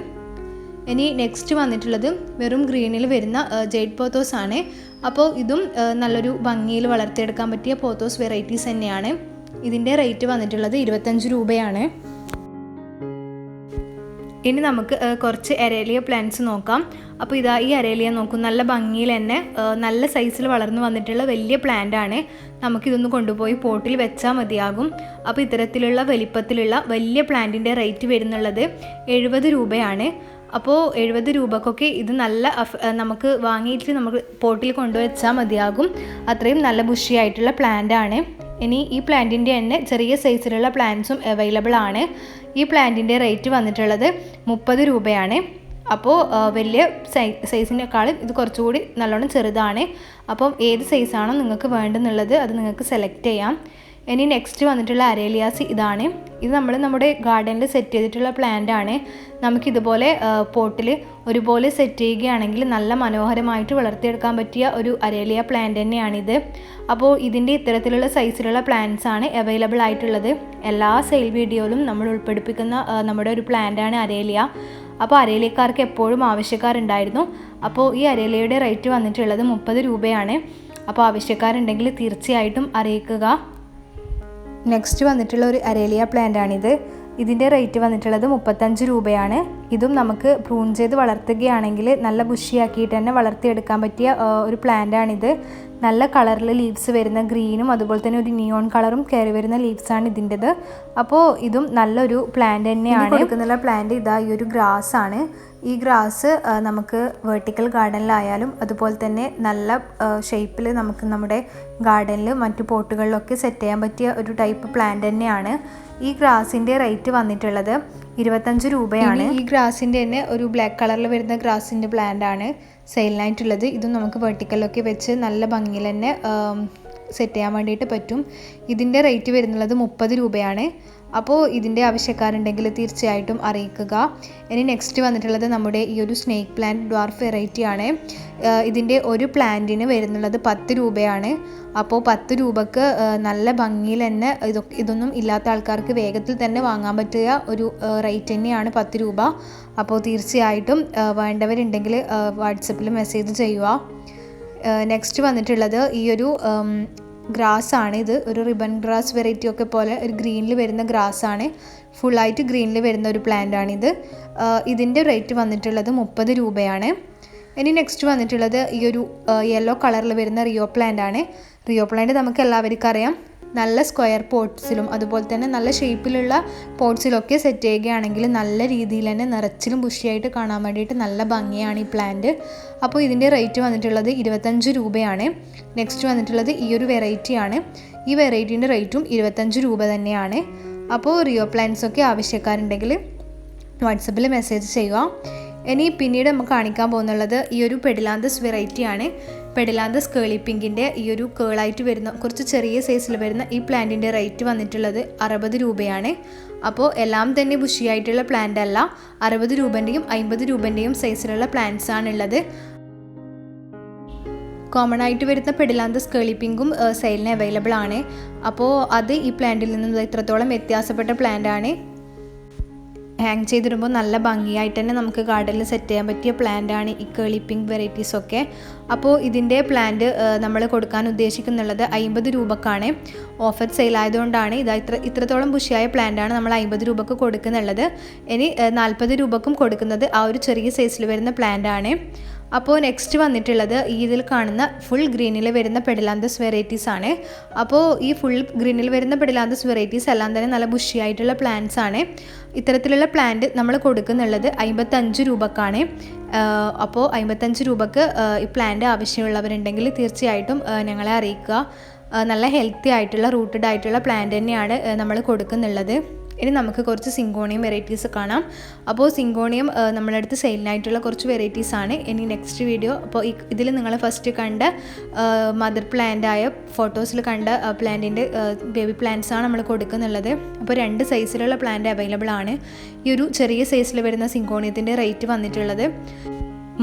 ഇനി നെക്സ്റ്റ് വന്നിട്ടുള്ളത് വെറും ഗ്രീനിൽ വരുന്ന ജെയ്ഡ് പോത്തോസ് ആണ്. അപ്പോൾ ഇതും നല്ലൊരു ഭംഗിയിൽ വളർത്തിയെടുക്കാൻ പറ്റിയ പോത്തോസ് വെറൈറ്റീസ് തന്നെയാണ്. ഇതിന്റെ റേറ്റ് വന്നിട്ടുള്ളത് ഇരുപത്തഞ്ച് രൂപയാണ്. ഇനി നമുക്ക് കുറച്ച് എരേലിയ പ്ലാന്റ്സ് നോക്കാം. അപ്പോൾ ഇതാ ഈ അരേലിയ നോക്കും നല്ല ഭംഗിയിൽ തന്നെ നല്ല സൈസിൽ വളർന്നു വന്നിട്ടുള്ള വലിയ പ്ലാന്റ് ആണ്. നമുക്കിതൊന്ന് കൊണ്ടുപോയി പോട്ടിൽ വെച്ചാൽ മതിയാകും. അപ്പോൾ ഇത്തരത്തിലുള്ള വലിപ്പത്തിലുള്ള വലിയ പ്ലാന്റിന്റെ റേറ്റ് വരുന്നുള്ളത് എഴുപത് രൂപയാണ്. അപ്പോൾ എഴുപത് രൂപക്കൊക്കെ ഇത് നല്ല നമുക്ക് വാങ്ങിയിട്ട് നമുക്ക് പോട്ടിൽ കൊണ്ടുവച്ചാൽ മതിയാകും. അത്രയും നല്ല ബുഷിയായിട്ടുള്ള പ്ലാന്റ് ആണ്. ഇനി ഈ പ്ലാന്റിന്റെ തന്നെ ചെറിയ സൈസിലുള്ള പ്ലാന്റ്സും അവൈലബിൾ ആണ്. ഈ പ്ലാന്റിന്റെ റേറ്റ് വന്നിട്ടുള്ളത് മുപ്പത് രൂപയാണ്. അപ്പോൾ വലിയ സൈ സൈസിനേക്കാളും ഇത് കുറച്ചുകൂടി നല്ലോണം ചെറുതാണ്. അപ്പം ഏത് സൈസാണോ നിങ്ങൾക്ക് വേണ്ടെന്നുള്ളത് അത് നിങ്ങൾക്ക് സെലക്ട് ചെയ്യാം. ഇനി നെക്സ്റ്റ് വന്നിട്ടുള്ള അരേലിയാസ് ഇതാണ്. ഇത് നമ്മൾ നമ്മുടെ ഗാർഡനിൽ സെറ്റ് ചെയ്തിട്ടുള്ള പ്ലാന്റ് ആണ്. നമുക്കിതുപോലെ പോട്ടിൽ ഒരുപോലെ സെറ്റ് ചെയ്യുകയാണെങ്കിൽ നല്ല മനോഹരമായിട്ട് വളർത്തിയെടുക്കാൻ പറ്റിയ ഒരു അരേലിയ പ്ലാന്റ് തന്നെയാണിത്. അപ്പോൾ ഇതിന്റെ ഇത്തരത്തിലുള്ള സൈസിലുള്ള പ്ലാന്റ്സ് ആണ് അവൈലബിൾ ആയിട്ടുള്ളത്. എല്ലാ സെയിൽ വീഡിയോയിലും നമ്മൾ ഉൾപ്പെടുപ്പിക്കുന്ന നമ്മുടെ ഒരു പ്ലാന്റ് ആണ് അരേലിയ. അപ്പോൾ അരേലിയക്കാർക്ക് എപ്പോഴും ആവശ്യക്കാരുണ്ടായിരുന്നു. അപ്പോൾ ഈ അരേലിയയുടെ റേറ്റ് വന്നിട്ടുള്ളത് മുപ്പത് രൂപയാണ്. അപ്പോൾ ആവശ്യക്കാരുണ്ടെങ്കിൽ തീർച്ചയായിട്ടും അറിയിക്കുക. നെക്സ്റ്റ് വന്നിട്ടുള്ള ഒരു അരേലിയ പ്ലാന്റ് ആണിത്. ഇതിന്റെ റേറ്റ് വന്നിട്ടുള്ളത് മുപ്പത്തഞ്ച് രൂപയാണ്. ഇതും നമുക്ക് പ്രൂൺ ചെയ്ത് വളർത്തുകയാണെങ്കിൽ നല്ല ബുഷിയാക്കിയിട്ട് തന്നെ വളർത്തിയെടുക്കാൻ പറ്റിയ ഒരു പ്ലാന്റാണിത്. നല്ല കളറിൽ ലീവ്സ് വരുന്ന ഗ്രീനും അതുപോലെ തന്നെ ഒരു നിയോൺ കളറും കയറി വരുന്ന ലീവ്സാണ് ഇതിന്റെത്. അപ്പോൾ ഇതും നല്ലൊരു പ്ലാന്റ് തന്നെയാണ്. കൊടുക്കുന്നുള്ള പ്ലാന്റ് ഇതാ ഈ ഒരു ഗ്രാസ് ആണ് ഈ ഗ്രാസ് നമുക്ക് വേർട്ടിക്കൽ ഗാർഡനിലായാലും അതുപോലെ തന്നെ നല്ല ഷേപ്പിൽ നമുക്ക് നമ്മുടെ ഗാർഡനിൽ മറ്റു പോട്ടുകളിലൊക്കെ സെറ്റ് ചെയ്യാൻ പറ്റിയ ഒരു ടൈപ്പ് പ്ലാന്റ് തന്നെയാണ്. ഈ ഗ്രാസിന്റെ റേറ്റ് വന്നിട്ടുള്ളത് ഇരുപത്തഞ്ച് രൂപയാണ്. ഈ ഗ്രാസിന്റെ തന്നെ ഒരു ബ്ലാക്ക് കളറിൽ വരുന്ന ഗ്രാസിന്റെ പ്ലാന്റ് ആണ് സെയിലിനായിട്ടുള്ളത്. ഇതും നമുക്ക് വെർട്ടിക്കലൊക്കെ വെച്ച് നല്ല ഭംഗിയിൽ തന്നെ സെറ്റ് ചെയ്യാൻ വേണ്ടിയിട്ട് പറ്റും. ഇതിന്റെ റേറ്റ് വരുന്നുള്ളത് മുപ്പത് രൂപയാണ്. അപ്പോൾ ഇതിന്റെ ആവശ്യക്കാരുണ്ടെങ്കിൽ തീർച്ചയായിട്ടും അറിയിക്കുക. ഇനി നെക്സ്റ്റ് വന്നിട്ടുള്ളത് നമ്മുടെ ഈ ഒരു സ്നേക്ക് പ്ലാന്റ് ഡ്വാർഫ് വെറൈറ്റി ആണ്. ഇതിന്റെ ഒരു പ്ലാന്റിന് വരുന്നുള്ളത് പത്ത് രൂപയാണ്. അപ്പോൾ പത്ത് രൂപക്ക് നല്ല ഭംഗിയിൽ തന്നെ ഇതൊക്കെ ഇതൊന്നും ഇല്ലാത്ത ആൾക്കാർക്ക് വേഗത്തിൽ തന്നെ വാങ്ങാൻ പറ്റിയ ഒരു റേറ്റ് തന്നെയാണ് പത്ത് രൂപ. അപ്പോൾ തീർച്ചയായിട്ടും വേണ്ടവരുണ്ടെങ്കിൽ വാട്സപ്പിൽ മെസ്സേജ് ചെയ്യുക. നെക്സ്റ്റ് വന്നിട്ടുള്ളത് ഈ ഒരു ഗ്രാസ് ആണ് ഇത്. ഒരു റിബൺ ഗ്രാസ് വെറൈറ്റി ഒക്കെ പോലെ ഒരു ഗ്രീനിൽ വരുന്ന ഗ്രാസ് ആണ് ഫുള്ളായിട്ട് ഗ്രീനിൽ വരുന്ന ഒരു പ്ലാന്റ് ആണിത് ഇതിന്റെ റേറ്റ് വന്നിട്ടുള്ളത് മുപ്പത് രൂപയാണ്. ഇനി നെക്സ്റ്റ് വന്നിട്ടുള്ളത് ഈ ഒരു യെല്ലോ കളറിൽ വരുന്ന റിയോ പ്ലാന്റ് ആണ് റിയോ പ്ലാന്റ് നമുക്ക് എല്ലാവർക്കും അറിയാം. നല്ല സ്ക്വയർ പോട്ട്സിലും അതുപോലെ തന്നെ നല്ല ഷേപ്പിലുള്ള പോട്ട്സിലൊക്കെ സെറ്റ് ചെയ്യുകയാണെങ്കിൽ നല്ല രീതിയിൽ തന്നെ നിറച്ചിലും ബുഷിയായിട്ട് കാണാൻ വേണ്ടിയിട്ട് നല്ല ഭംഗിയാണ് ഈ പ്ലാന്റ്. അപ്പോൾ ഇതിന്റെ റേറ്റ് വന്നിട്ടുള്ളത് ഇരുപത്തഞ്ച് രൂപയാണ്. നെക്സ്റ്റ് വന്നിട്ടുള്ളത് ഈ ഒരു വെറൈറ്റിയാണ്. ഈ വെറൈറ്റീന്റെ റേറ്റും ഇരുപത്തഞ്ച് രൂപ തന്നെയാണ്. അപ്പോൾ റിയോ പ്ലാന്റ്സ് ഒക്കെ ആവശ്യക്കാരുണ്ടെങ്കിൽ വാട്സപ്പിൽ മെസ്സേജ് ചെയ്യുക. ഇനി പിന്നീട് നമുക്ക് കാണിക്കാൻ പോകുന്നുള്ളത് ഈ ഒരു പെഡിലാന്തസ് വെറൈറ്റി ആണ് പെഡിലാന്തസ് കേളി പിങ്കിന്റെ ഈ ഒരു കേളായിട്ട് വരുന്ന കുറച്ച് ചെറിയ സൈസിൽ വരുന്ന ഈ പ്ലാന്റിന്റെ റേറ്റ് വന്നിട്ടുള്ളത് അറുപത് രൂപയാണ്. അപ്പോൾ എല്ലാം തന്നെ ബുഷിയായിട്ടുള്ള പ്ലാന്റ് അല്ല അറുപത് രൂപന്റെയും അമ്പത് രൂപന്റെയും സൈസിലുള്ള പ്ലാന്റ്സ് ആണുള്ളത് കോമൺ ആയിട്ട് വരുന്ന പെഡിലാന്തസ് കേളി പിങ്കും സെയിലിന് അവൈലബിൾ ആണ്. അപ്പോൾ അത് ഈ പ്ലാന്റിൽ നിന്നും ഇത്രത്തോളം വ്യത്യാസപ്പെട്ട പ്ലാന്റ് ആണ്. ഹാങ് ചെയ്തിടുമ്പോൾ നല്ല ഭംഗിയായിട്ട് തന്നെ നമുക്ക് ഗാർഡനിൽ സെറ്റ് ചെയ്യാൻ പറ്റിയ പ്ലാന്റ് ആണ് ഈ കേളി പിങ്ക് വെറൈറ്റീസ് ഒക്കെ. അപ്പോൾ ഇതിന്റെ പ്ലാന്റ് നമ്മൾ കൊടുക്കാൻ ഉദ്ദേശിക്കുന്നുള്ളത് അമ്പത് രൂപക്കാണ്. ഓഫർ സെയിൽ ആയതുകൊണ്ടാണ് ഇത് ഇത്ര ഇത്രത്തോളം ബുഷിയായ പ്ലാന്റാണ് നമ്മൾ അമ്പത് രൂപക്ക് കൊടുക്കുന്നുള്ളത്. ഇനി നാൽപ്പത് രൂപക്കും കൊടുക്കുന്നത് ആ ഒരു ചെറിയ സൈസിൽ വരുന്ന പ്ലാന്റ് ആണ്. അപ്പോൾ നെക്സ്റ്റ് വന്നിട്ടുള്ളത് ഈ ഇതിൽ കാണുന്ന ഫുൾ ഗ്രീനിൽ വരുന്ന പെഡിലാന്തസ് വെറൈറ്റീസ് ആണ്. അപ്പോൾ ഈ ഫുൾ ഗ്രീനിൽ വരുന്ന പെഡിലാന്തസ് വെറൈറ്റീസ് എല്ലാം തന്നെ നല്ല ബുഷിയായിട്ടുള്ള പ്ലാന്റ്സ് ആണ്. ഇത്തരത്തിലുള്ള പ്ലാന്റ് നമ്മൾ കൊടുക്കുന്നുള്ളത് അമ്പത്തഞ്ച് രൂപക്കാണ്. അപ്പോൾ അമ്പത്തഞ്ച് രൂപക്ക് ഈ പ്ലാന്റ് ആവശ്യമുള്ളവരുണ്ടെങ്കിൽ തീർച്ചയായിട്ടും ഞങ്ങളെ അറിയിക്കുക. നല്ല ഹെൽത്തി ആയിട്ടുള്ള റൂട്ടഡ് ആയിട്ടുള്ള പ്ലാന്റ് തന്നെയാണ് നമ്മൾ കൊടുക്കുന്നുള്ളത്. ഇനി നമുക്ക് കുറച്ച് സിങ്കോണിയം വെറൈറ്റീസ് കാണാം. അപ്പോൾ സിങ്കോണിയം നമ്മുടെ അടുത്ത് സെയിലിനായിട്ടുള്ള കുറച്ച് വെറൈറ്റീസ് ആണ്. ഇനി നെക്സ്റ്റ് വീഡിയോ അപ്പോൾ ഇതിൽ നിങ്ങൾ ഫസ്റ്റ് കണ്ട മദർ പ്ലാന്റ് ആയ ഫോട്ടോസിൽ കണ്ട പ്ലാന്റിന്റെ ബേബി പ്ലാന്റ്സ് ആണ് നമ്മൾ കൊടുക്കുന്നുള്ളത്. അപ്പോൾ രണ്ട് സൈസിലുള്ള പ്ലാന്റ് അവൈലബിൾ ആണ്. ഈ ഒരു ചെറിയ സൈസിൽ വരുന്ന സിങ്കോണിയത്തിന്റെ റേറ്റ് വന്നിട്ടുള്ളത്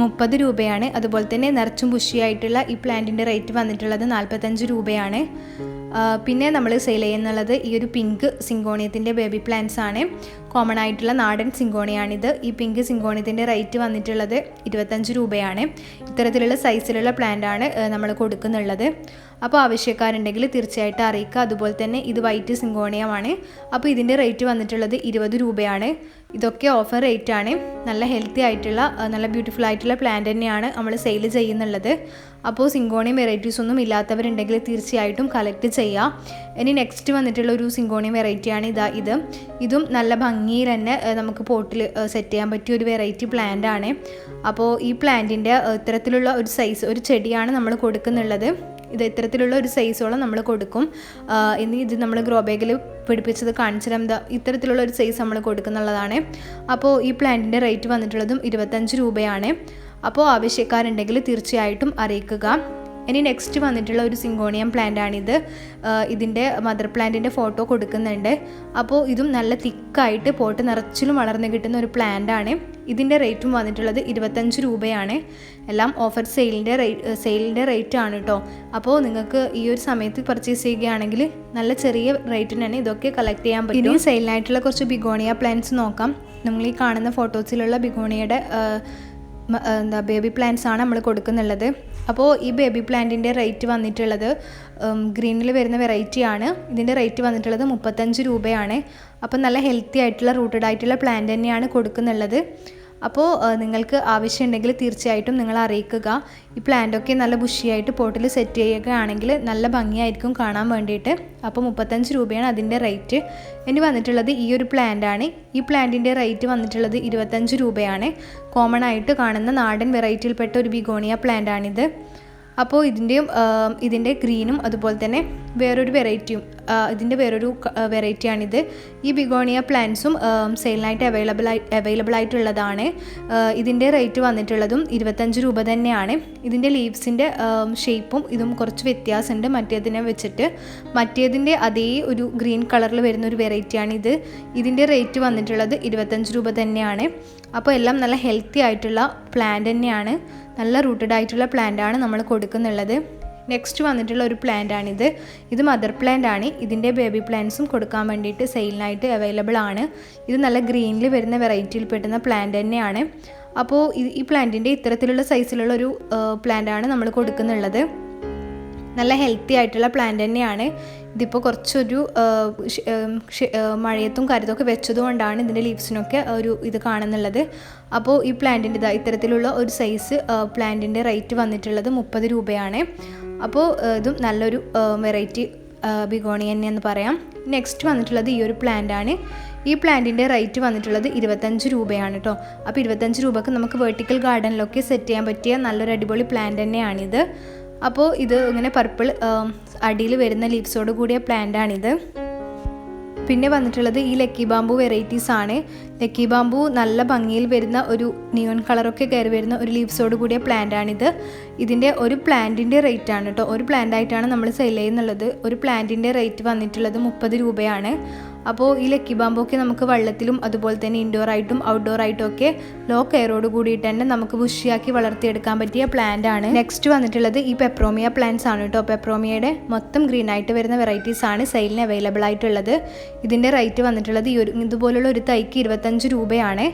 മുപ്പത് രൂപയാണ്. അതുപോലെ തന്നെ നിറച്ചും പുഷിയായിട്ടുള്ള ഈ പ്ലാന്റിന്റെ റേറ്റ് വന്നിട്ടുള്ളത് നാൽപ്പത്തഞ്ച് രൂപയാണ്. പിന്നെ നമ്മൾ സെയിൽ ചെയ്യുന്നുള്ളത് ഈ ഒരു പിങ്ക് സിങ്കോണിയത്തിന്റെ ബേബി പ്ലാന്റ്സ് ആണ്. കോമൺ ആയിട്ടുള്ള നാടൻ സിങ്കോണിയാണിത്. ഈ പിങ്ക് സിങ്കോണിയത്തിന്റെ റേറ്റ് വന്നിട്ടുള്ളത് ഇരുപത്തഞ്ച് രൂപയാണ്. ഇത്തരത്തിലുള്ള സൈസിലുള്ള പ്ലാന്റ് ആണ് നമ്മൾ കൊടുക്കുന്നുള്ളത്. അപ്പോൾ ആവശ്യക്കാരുണ്ടെങ്കിൽ തീർച്ചയായിട്ടും അറിയിക്കുക. അതുപോലെ തന്നെ ഇത് വൈറ്റ് സിങ്കോണിയമാണ്. അപ്പോൾ ഇതിന്റെ റേറ്റ് വന്നിട്ടുള്ളത് ഇരുപത് രൂപയാണ്. ഇതൊക്കെ ഓഫർ റേറ്റ് ആണ്. നല്ല ഹെൽത്തി ആയിട്ടുള്ള നല്ല ബ്യൂട്ടിഫുൾ ആയിട്ടുള്ള പ്ലാന്റ് തന്നെയാണ് നമ്മൾ സെയിൽ ചെയ്യുന്നുള്ളത്. അപ്പോൾ സിങ്കോണിയം വെറൈറ്റീസ് ഒന്നും ഇല്ലാത്തവരുണ്ടെങ്കിൽ തീർച്ചയായിട്ടും കളക്ട് ചെയ്യുക ഇനി നെക്സ്റ്റ് വന്നിട്ടുള്ള ഒരു സിങ്കോണിയം വെറൈറ്റിയാണ് ഇതാ ഇത്. ഇതും നല്ല ഭംഗിയിൽ തന്നെ നമുക്ക് പോട്ടിൽ സെറ്റ് ചെയ്യാൻ പറ്റിയ ഒരു വെറൈറ്റി പ്ലാന്റ് ആണ്. അപ്പോൾ ഈ പ്ലാന്റിന്റെ ഇത്തരത്തിലുള്ള ഒരു സൈസ് ഒരു ചെടിയാണ് നമ്മൾ കൊടുക്കുന്നുള്ളത്. ഇത് ഇത്തരത്തിലുള്ള ഒരു സൈസോളം നമ്മൾ കൊടുക്കും. ഇനി ഇത് നമ്മൾ ഗ്രോ ബാഗിൽ പിടിപ്പിച്ചത് എന്താ ഇത്തരത്തിലുള്ള ഒരു സൈസ് നമ്മൾ കൊടുക്കുന്നുള്ളതാണ്. അപ്പോൾ ഈ പ്ലാന്റിന്റെ റേറ്റ് വന്നിട്ടുള്ളതും ഇരുപത്തഞ്ച് രൂപയാണ്. അപ്പോൾ ആവശ്യക്കാരുണ്ടെങ്കിൽ തീർച്ചയായിട്ടും അറിയിക്കുക. ഇനി നെക്സ്റ്റ് വന്നിട്ടുള്ള ഒരു സിങ്കോണിയം പ്ലാന്റ് ആണിത്. ആ, ഇതിന്റെ മദർ പ്ലാന്റിന്റെ ഫോട്ടോ കൊടുക്കുന്നുണ്ട്. അപ്പോൾ ഇതും നല്ല തിക്കായിട്ട് പോട്ട് നിറച്ചിലും വളർന്ന് കിട്ടുന്ന ഒരു പ്ലാന്റ് ആണ്. ഇതിന്റെ റേറ്റും വന്നിട്ടുള്ളത് ഇരുപത്തഞ്ച് രൂപയാണ്. എല്ലാം ഓഫർ സെയിലിന്റെ റേറ്റ് സെയിലിന്റെ റേറ്റ് ആണ് കേട്ടോ അപ്പോൾ നിങ്ങൾക്ക് ഈ ഒരു സമയത്ത് പർച്ചേസ് ചെയ്യുകയാണെങ്കിൽ നല്ല ചെറിയ റേറ്റിന് തന്നെ ഇതൊക്കെ കളക്ട് ചെയ്യാൻ പറ്റും. ഇനി സെയിലിനായിട്ടുള്ള കുറച്ച് ബിഗോണിയ പ്ലാന്റ്സ് നോക്കാം. നമ്മൾ ഈ കാണുന്ന ഫോട്ടോസിലുള്ള ബിഗോണിയയുടെ എന്താ ബേബി പ്ലാന്റ്സ് ആണ് നമ്മൾ കൊടുക്കുന്നുള്ളത്. അപ്പോൾ ഈ ബേബി പ്ലാന്റിന്റെ റേറ്റ് വന്നിട്ടുള്ളത് ഗ്രീനിൽ വരുന്ന വെറൈറ്റി ആണ്. ഇതിന്റെ റേറ്റ് വന്നിട്ടുള്ളത് മുപ്പത്തഞ്ച് രൂപയാണ്. അപ്പോൾ നല്ല ഹെൽത്തി ആയിട്ടുള്ള റൂട്ടഡ് ആയിട്ടുള്ള പ്ലാന്റ് തന്നെയാണ് കൊടുക്കുന്നുള്ളത്. അപ്പോൾ നിങ്ങൾക്ക് ആവശ്യമുണ്ടെങ്കിൽ തീർച്ചയായിട്ടും നിങ്ങൾ അറിയിക്കുക. ഈ പ്ലാന്റൊക്കെ നല്ല ബുഷിയായിട്ട് പോട്ടിൽ സെറ്റ് ചെയ്യുകയാണെങ്കിൽ നല്ല ഭംഗിയായിരിക്കും കാണാൻ വേണ്ടിയിട്ട്. അപ്പോൾ മുപ്പത്തഞ്ച് രൂപയാണ് അതിന്റെ റേറ്റ് ഇനി വന്നിട്ടുള്ളത് ഈ ഒരു പ്ലാന്റാണ് ഈ പ്ലാന്റിന്റെ റേറ്റ് വന്നിട്ടുള്ളത് ഇരുപത്തഞ്ച് രൂപയാണ്. കോമൺ ആയിട്ട് കാണുന്ന നാടൻ വെറൈറ്റിയിൽപ്പെട്ട ഒരു ബിഗോണിയ പ്ലാന്റ് ആണിത്. അപ്പോൾ ഇതിന്റെയും ഇതിന്റെ ഗ്രീനും അതുപോലെ തന്നെ വേറൊരു വെറൈറ്റിയും ഇതിന്റെ വേറൊരു വെറൈറ്റിയാണിത്. ഈ ബിഗോണിയ പ്ലാന്റ്സും സെയിലിനായിട്ട് അവൈലബിൾ ആയി അവൈലബിൾ ആയിട്ടുള്ളതാണ്. ഇതിന്റെ റേറ്റ് വന്നിട്ടുള്ളതും ഇരുപത്തഞ്ച് രൂപ തന്നെയാണ്. ഇതിന്റെ ലീവ്സിന്റെ ഷേപ്പും ഇതും കുറച്ച് വ്യത്യാസമുണ്ട്. മറ്റേതിനെ വെച്ചിട്ട് മറ്റേതിന്റെ അതേ ഒരു ഗ്രീൻ കളറിൽ വരുന്ന ഒരു വെറൈറ്റിയാണിത്. ഇതിന്റെ റേറ്റ് വന്നിട്ടുള്ളത് ഇരുപത്തഞ്ച് രൂപ തന്നെയാണ്. അപ്പോൾ എല്ലാം നല്ല ഹെൽത്തി ആയിട്ടുള്ള പ്ലാന്റ് തന്നെയാണ്. നല്ല റൂട്ടഡ് ആയിട്ടുള്ള പ്ലാന്റ് ആണ് നമ്മൾ കൊടുക്കുന്നുള്ളത്. നെക്സ്റ്റ് വന്നിട്ടുള്ള ഒരു പ്ലാന്റ് ആണിത്. ഇത് മദർ പ്ലാന്റ് ആണ്. ഇതിന്റെ ബേബി പ്ലാന്റ്സും കൊടുക്കാൻ വേണ്ടിയിട്ട് സെയിലിനായിട്ട് അവൈലബിൾ ആണ്. ഇത് നല്ല ഗ്രീനിൽ വരുന്ന വെറൈറ്റിയിൽ പെട്ടുന്ന പ്ലാന്റ് തന്നെയാണ്. അപ്പോൾ ഈ പ്ലാന്റിന്റെ ഇത്തരത്തിലുള്ള സൈസിലുള്ള ഒരു പ്ലാന്റ് ആണ് നമ്മൾ കൊടുക്കുന്നുള്ളത്. നല്ല ഹെൽത്തി ആയിട്ടുള്ള പ്ലാന്റ് തന്നെയാണ്. ഇതിപ്പോൾ കുറച്ചൊരു മഴയത്തും കരുതൊക്കെ വെച്ചതുകൊണ്ടാണ് ഇതിന്റെ ലീവ്സിനൊക്കെ ഒരു ഇത് കാണുന്നുള്ളത്. അപ്പോൾ ഈ പ്ലാന്റിന്റെ ഇതാ ഇത്തരത്തിലുള്ള ഒരു സൈസ് പ്ലാന്റിന്റെ റേറ്റ് വന്നിട്ടുള്ളത് മുപ്പത് രൂപയാണ്. അപ്പോൾ ഇതും നല്ലൊരു വെറൈറ്റി ബിഗോണി എന്ന് പറയാം. നെക്സ്റ്റ് വന്നിട്ടുള്ളത് ഈ ഒരു പ്ലാന്റാണ്. ഈ പ്ലാന്റിന്റെ റേറ്റ് വന്നിട്ടുള്ളത് ഇരുപത്തഞ്ച് രൂപയാണ് കേട്ടോ അപ്പോൾ ഇരുപത്തഞ്ച് രൂപക്ക് നമുക്ക് വെർട്ടിക്കൽ ഗാർഡനിലൊക്കെ സെറ്റ് ചെയ്യാൻ പറ്റിയ നല്ലൊരു അടിപൊളി പ്ലാന്റ് തന്നെയാണിത്. അപ്പോൾ ഇത് ഇങ്ങനെ പർപ്പിൾ അടിയിൽ വരുന്ന ലീവ്സോട് കൂടിയ പ്ലാന്റ് ആണിത് പിന്നെ വന്നിട്ടുള്ളത് ഈ ലക്കി ബാമ്പു വെറൈറ്റീസ് ആണ്. ലക്കി ബാമ്പു നല്ല ഭംഗിയിൽ വരുന്ന ഒരു നിയോൺ കളറൊക്കെ കയറി വരുന്ന ഒരു ലീവ്സോട് കൂടിയ പ്ലാന്റ് ആണിത് ഇതിന്റെ ഒരു പ്ലാന്റിന്റെ റേറ്റ് ആണ് കേട്ടോ ഒരു പ്ലാന്റ് ആയിട്ടാണ് നമ്മൾ സെയിൽ ചെയ്യുന്നുള്ളത്. ഒരു പ്ലാന്റിന്റെ റേറ്റ് വന്നിട്ടുള്ളത് മുപ്പത് രൂപയാണ്. അപ്പോൾ ഈ ലക്കി ബാമ്പൊക്കെ നമുക്ക് വെള്ളത്തിലും അതുപോലെ തന്നെ ഇൻഡോർ ആയിട്ടും ഔട്ട്ഡോർ ആയിട്ടും ഒക്കെ ലോ കെയറോട് കൂടിയിട്ട് തന്നെ നമുക്ക് ബുഷിയാക്കി വളർത്തിയെടുക്കാൻ പറ്റിയ പ്ലാന്റ് ആണ്. നെക്സ്റ്റ് വന്നിട്ടുള്ളത് ഈ പെപ്രോമിയ പ്ലാന്റ്സ് ആണ് കേട്ടോ പെപ്രോമിയയുടെ മൊത്തം ഗ്രീൻ ആയിട്ട് വരുന്ന വെറൈറ്റീസ് ആണ് സെയിലിന് അവൈലബിൾ ആയിട്ടുള്ളത്. ഇതിന്റെ റേറ്റ് വന്നിട്ടുള്ളത് ഈ ഒരു ഇതുപോലുള്ള ഒരു തൈക്ക് ഇരുപത്തഞ്ച് രൂപയാണ്.